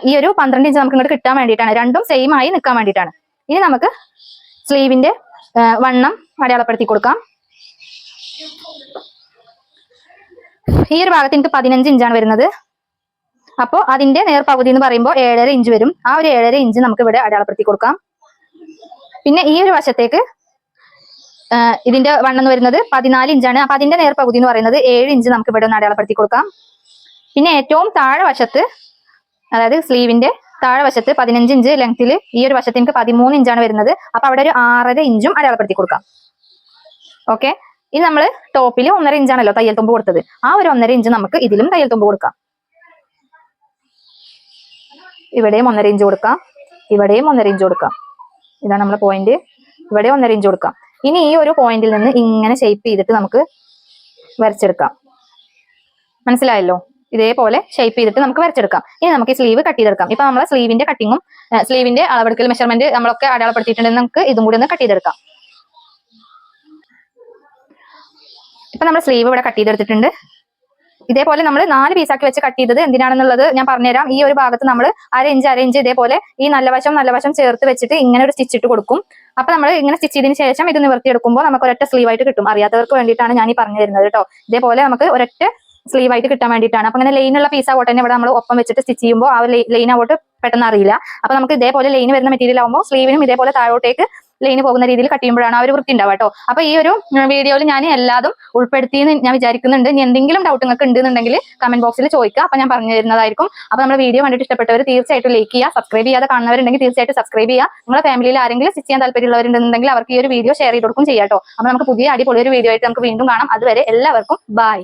ഈ ഒരു പന്ത്രണ്ട് ഇഞ്ച് നമുക്ക് ഇങ്ങോട്ട് കിട്ടാൻ വേണ്ടിയിട്ടാണ്. രണ്ടും സെയിം ആയി നിൽക്കാൻ വേണ്ടിയിട്ടാണ്. ഇനി നമുക്ക് സ്ലീവിന്റെ വണ്ണം അടയാളപ്പെടുത്തി കൊടുക്കാം. ഈ ഒരു ഭാഗത്ത് എനിക്ക് പതിനഞ്ച് ഇഞ്ചാണ് വരുന്നത്. അപ്പോൾ അതിന്റെ നേർപകുതി എന്ന് പറയുമ്പോൾ ഏഴര ഇഞ്ച് വരും. ആ ഒരു ഏഴര ഇഞ്ച് നമുക്ക് ഇവിടെ അടയാളപ്പെടുത്തി കൊടുക്കാം. പിന്നെ ഈ ഒരു വശത്തേക്ക് ഇതിന്റെ വണ്ണം എന്ന് വരുന്നത് പതിനാല് ഇഞ്ചാണ്. അപ്പൊ അതിന്റെ നേർപകുതി എന്ന് പറയുന്നത് ഏഴ് ഇഞ്ച് നമുക്ക് ഇവിടെ ഒന്ന് അടയാളപ്പെടുത്തി കൊടുക്കാം. പിന്നെ ഏറ്റവും താഴെ വശത്ത് അതായത് സ്ലീവിന്റെ താഴെ വശത്ത് പതിനഞ്ച് ഇഞ്ച് ലെങ്ത്തിൽ ഈ ഒരു വശത്ത് എനിക്ക് പതിമൂന്ന് ഇഞ്ചാണ് വരുന്നത്. അപ്പൊ അവിടെ ഒരു ആറര ഇഞ്ചും അടയാളപ്പെടുത്തി കൊടുക്കാം. ഓക്കെ ഇനി നമ്മൾ ടോപ്പിൽ ഒന്നര ഇഞ്ചാണല്ലോ തയ്യൽ തുമ്പ് കൊടുത്തത്. ആ ഒരു ഒന്നര ഇഞ്ച് നമുക്ക് ഇതിലും തയ്യൽ തുമ്പ് കൊടുക്കാം. ഇവിടെയും ഒന്നര ഇഞ്ച് കൊടുക്കാം. ഇവിടെയും ഒന്നര ഇഞ്ച് കൊടുക്കാം. ഇതാണ് നമ്മളെ പോയിന്റ് ഇവിടെ ഒന്നര ഇഞ്ച് കൊടുക്കാം. ഇനി ഈ ഒരു പോയിന്റിൽ നിന്ന് ഇങ്ങനെ ഷേപ്പ് ചെയ്തിട്ട് നമുക്ക് വരച്ചെടുക്കാം. മനസ്സിലായല്ലോ? ഇതേപോലെ ഷേപ്പ് ചെയ്തിട്ട് നമുക്ക് വരച്ചെടുക്കാം. ഇനി നമുക്ക് ഈ സ്ലീവ് കട്ട് ചെയ്തെടുക്കാം. ഇപ്പൊ നമ്മളെ സ്ലീവിന്റെ കട്ടിങ്ങും സ്ലീവിന്റെ അളവെടുക്കൽ മെഷർമെന്റ് നമ്മളൊക്കെ അടയാളപ്പെടുത്തിയിട്ടുണ്ടെങ്കിൽ നമുക്ക് ഇതും കൂടി ഒന്ന് കട്ട് ചെയ്തെടുക്കാം. ഇപ്പൊ നമ്മൾ സ്ലീവ് ഇവിടെ കട്ട് ചെയ്തെടുത്തിട്ടുണ്ട്. ഇതേപോലെ നമ്മൾ നാല് പീസാക്കി വെച്ച് കട്ട് ചെയ്തത് എന്തിനാണെന്നുള്ളത് ഞാൻ പറഞ്ഞുതരാം. ഈ ഒരു ഭാഗത്ത് നമ്മൾ അരഞ്ച് ഇഞ്ച് അര ഇതേപോലെ ഈ നല്ല വശം നല്ല വശം ചേർത്ത് വെച്ചിട്ട് ഇങ്ങനെ ഒരു സ്റ്റിച്ച് ഇട്ട് കൊടുക്കും. അപ്പൊ നമ്മൾ ഇങ്ങനെ സ്റ്റിച്ച് ചെയ്തതിന് ശേഷം ഇത് നിവർത്തിയെടുക്കുമ്പോൾ നമുക്ക് ഒരൊറ്റ സ്ലീവ് ആയിട്ട് കിട്ടും. അറിയാത്തവർക്ക് വേണ്ടിയിട്ടാണ് ഞാൻ ഈ പറഞ്ഞു തരുന്നത് കേട്ടോ. ഇതേപോലെ നമുക്ക് ഒരൊറ്റ സ്ലീവ് ആയിട്ട് കിട്ടാൻ വേണ്ടിയിട്ടാണ്. അപ്പൊ അങ്ങനെ ലൈനുള്ള പീസ് ആവട്ടെ. തന്നെ ഇവിടെ നമ്മൾ ഒപ്പം വെച്ചിട്ട് സ്റ്റിച്ച് ചെയ്യുമ്പോൾ ആ ലൈൻ ആവോട്ട് പെട്ടെന്ന് അറിയില്ല. അപ്പൊ നമുക്ക് ഇതേപോലെ ലൈൻ വരുന്ന മെറ്റീരിയൽ ആകുമ്പോൾ സ്ലീവിനും ഇതേപോലെ താഴോട്ടേക്ക് ലൈന് പോകുന്ന രീതിയിൽ കട്ട് ചെയ്യുമ്പോഴാണ് ആ ഒരു വൃത്തി ഉണ്ടാവുക കേട്ടോ. അപ്പൊ ഈ ഒരു വീഡിയോയിൽ ഞാൻ എല്ലാതും ഉൾപ്പെടുത്തി എന്ന് ഞാൻ വിചാരിക്കുന്നുണ്ട്. ഇനി എന്തെങ്കിലും ഡൗട്ട് നിങ്ങൾക്ക് ഉണ്ടെന്നുണ്ടെങ്കിൽ കമന്റ് ബോക്സിൽ ചോദിക്കുക. അപ്പൊ ഞാൻ പറഞ്ഞു തരുന്നതായിരിക്കും. അപ്പൊ നമ്മുടെ വീഡിയോ കണ്ടിട്ട് ഇഷ്ടപ്പെട്ടവർ തീർച്ചയായിട്ടും ലൈക്ക് ചെയ്യുക സബ്സ്ക്രൈബ് ചെയ്യാതെ കാണുന്നവരുണ്ടെങ്കിൽ തീർച്ചയായിട്ടും സബ്സ്ക്രൈബ് ചെയ്യുക. നിങ്ങളുടെ ഫാമിലിയിൽ ആരെങ്കിലും സ്റ്റിച്ച് ചെയ്യാൻ താല്പര്യമുള്ളവരുണ്ടെന്നുണ്ടെങ്കിൽ അവർക്ക് ഈ ഒരു വീഡിയോ ഷെയർ ചെയ്ത് കൊടുക്കും ചെയ്യാം കേട്ടോ. അപ്പൊ നമുക്ക് പുതിയ അടിപൊളി ഒരു വീഡിയോ ആയിട്ട് നമുക്ക് വീണ്ടും കാണാം. അതുവരെ എല്ലാവർക്കും ബൈ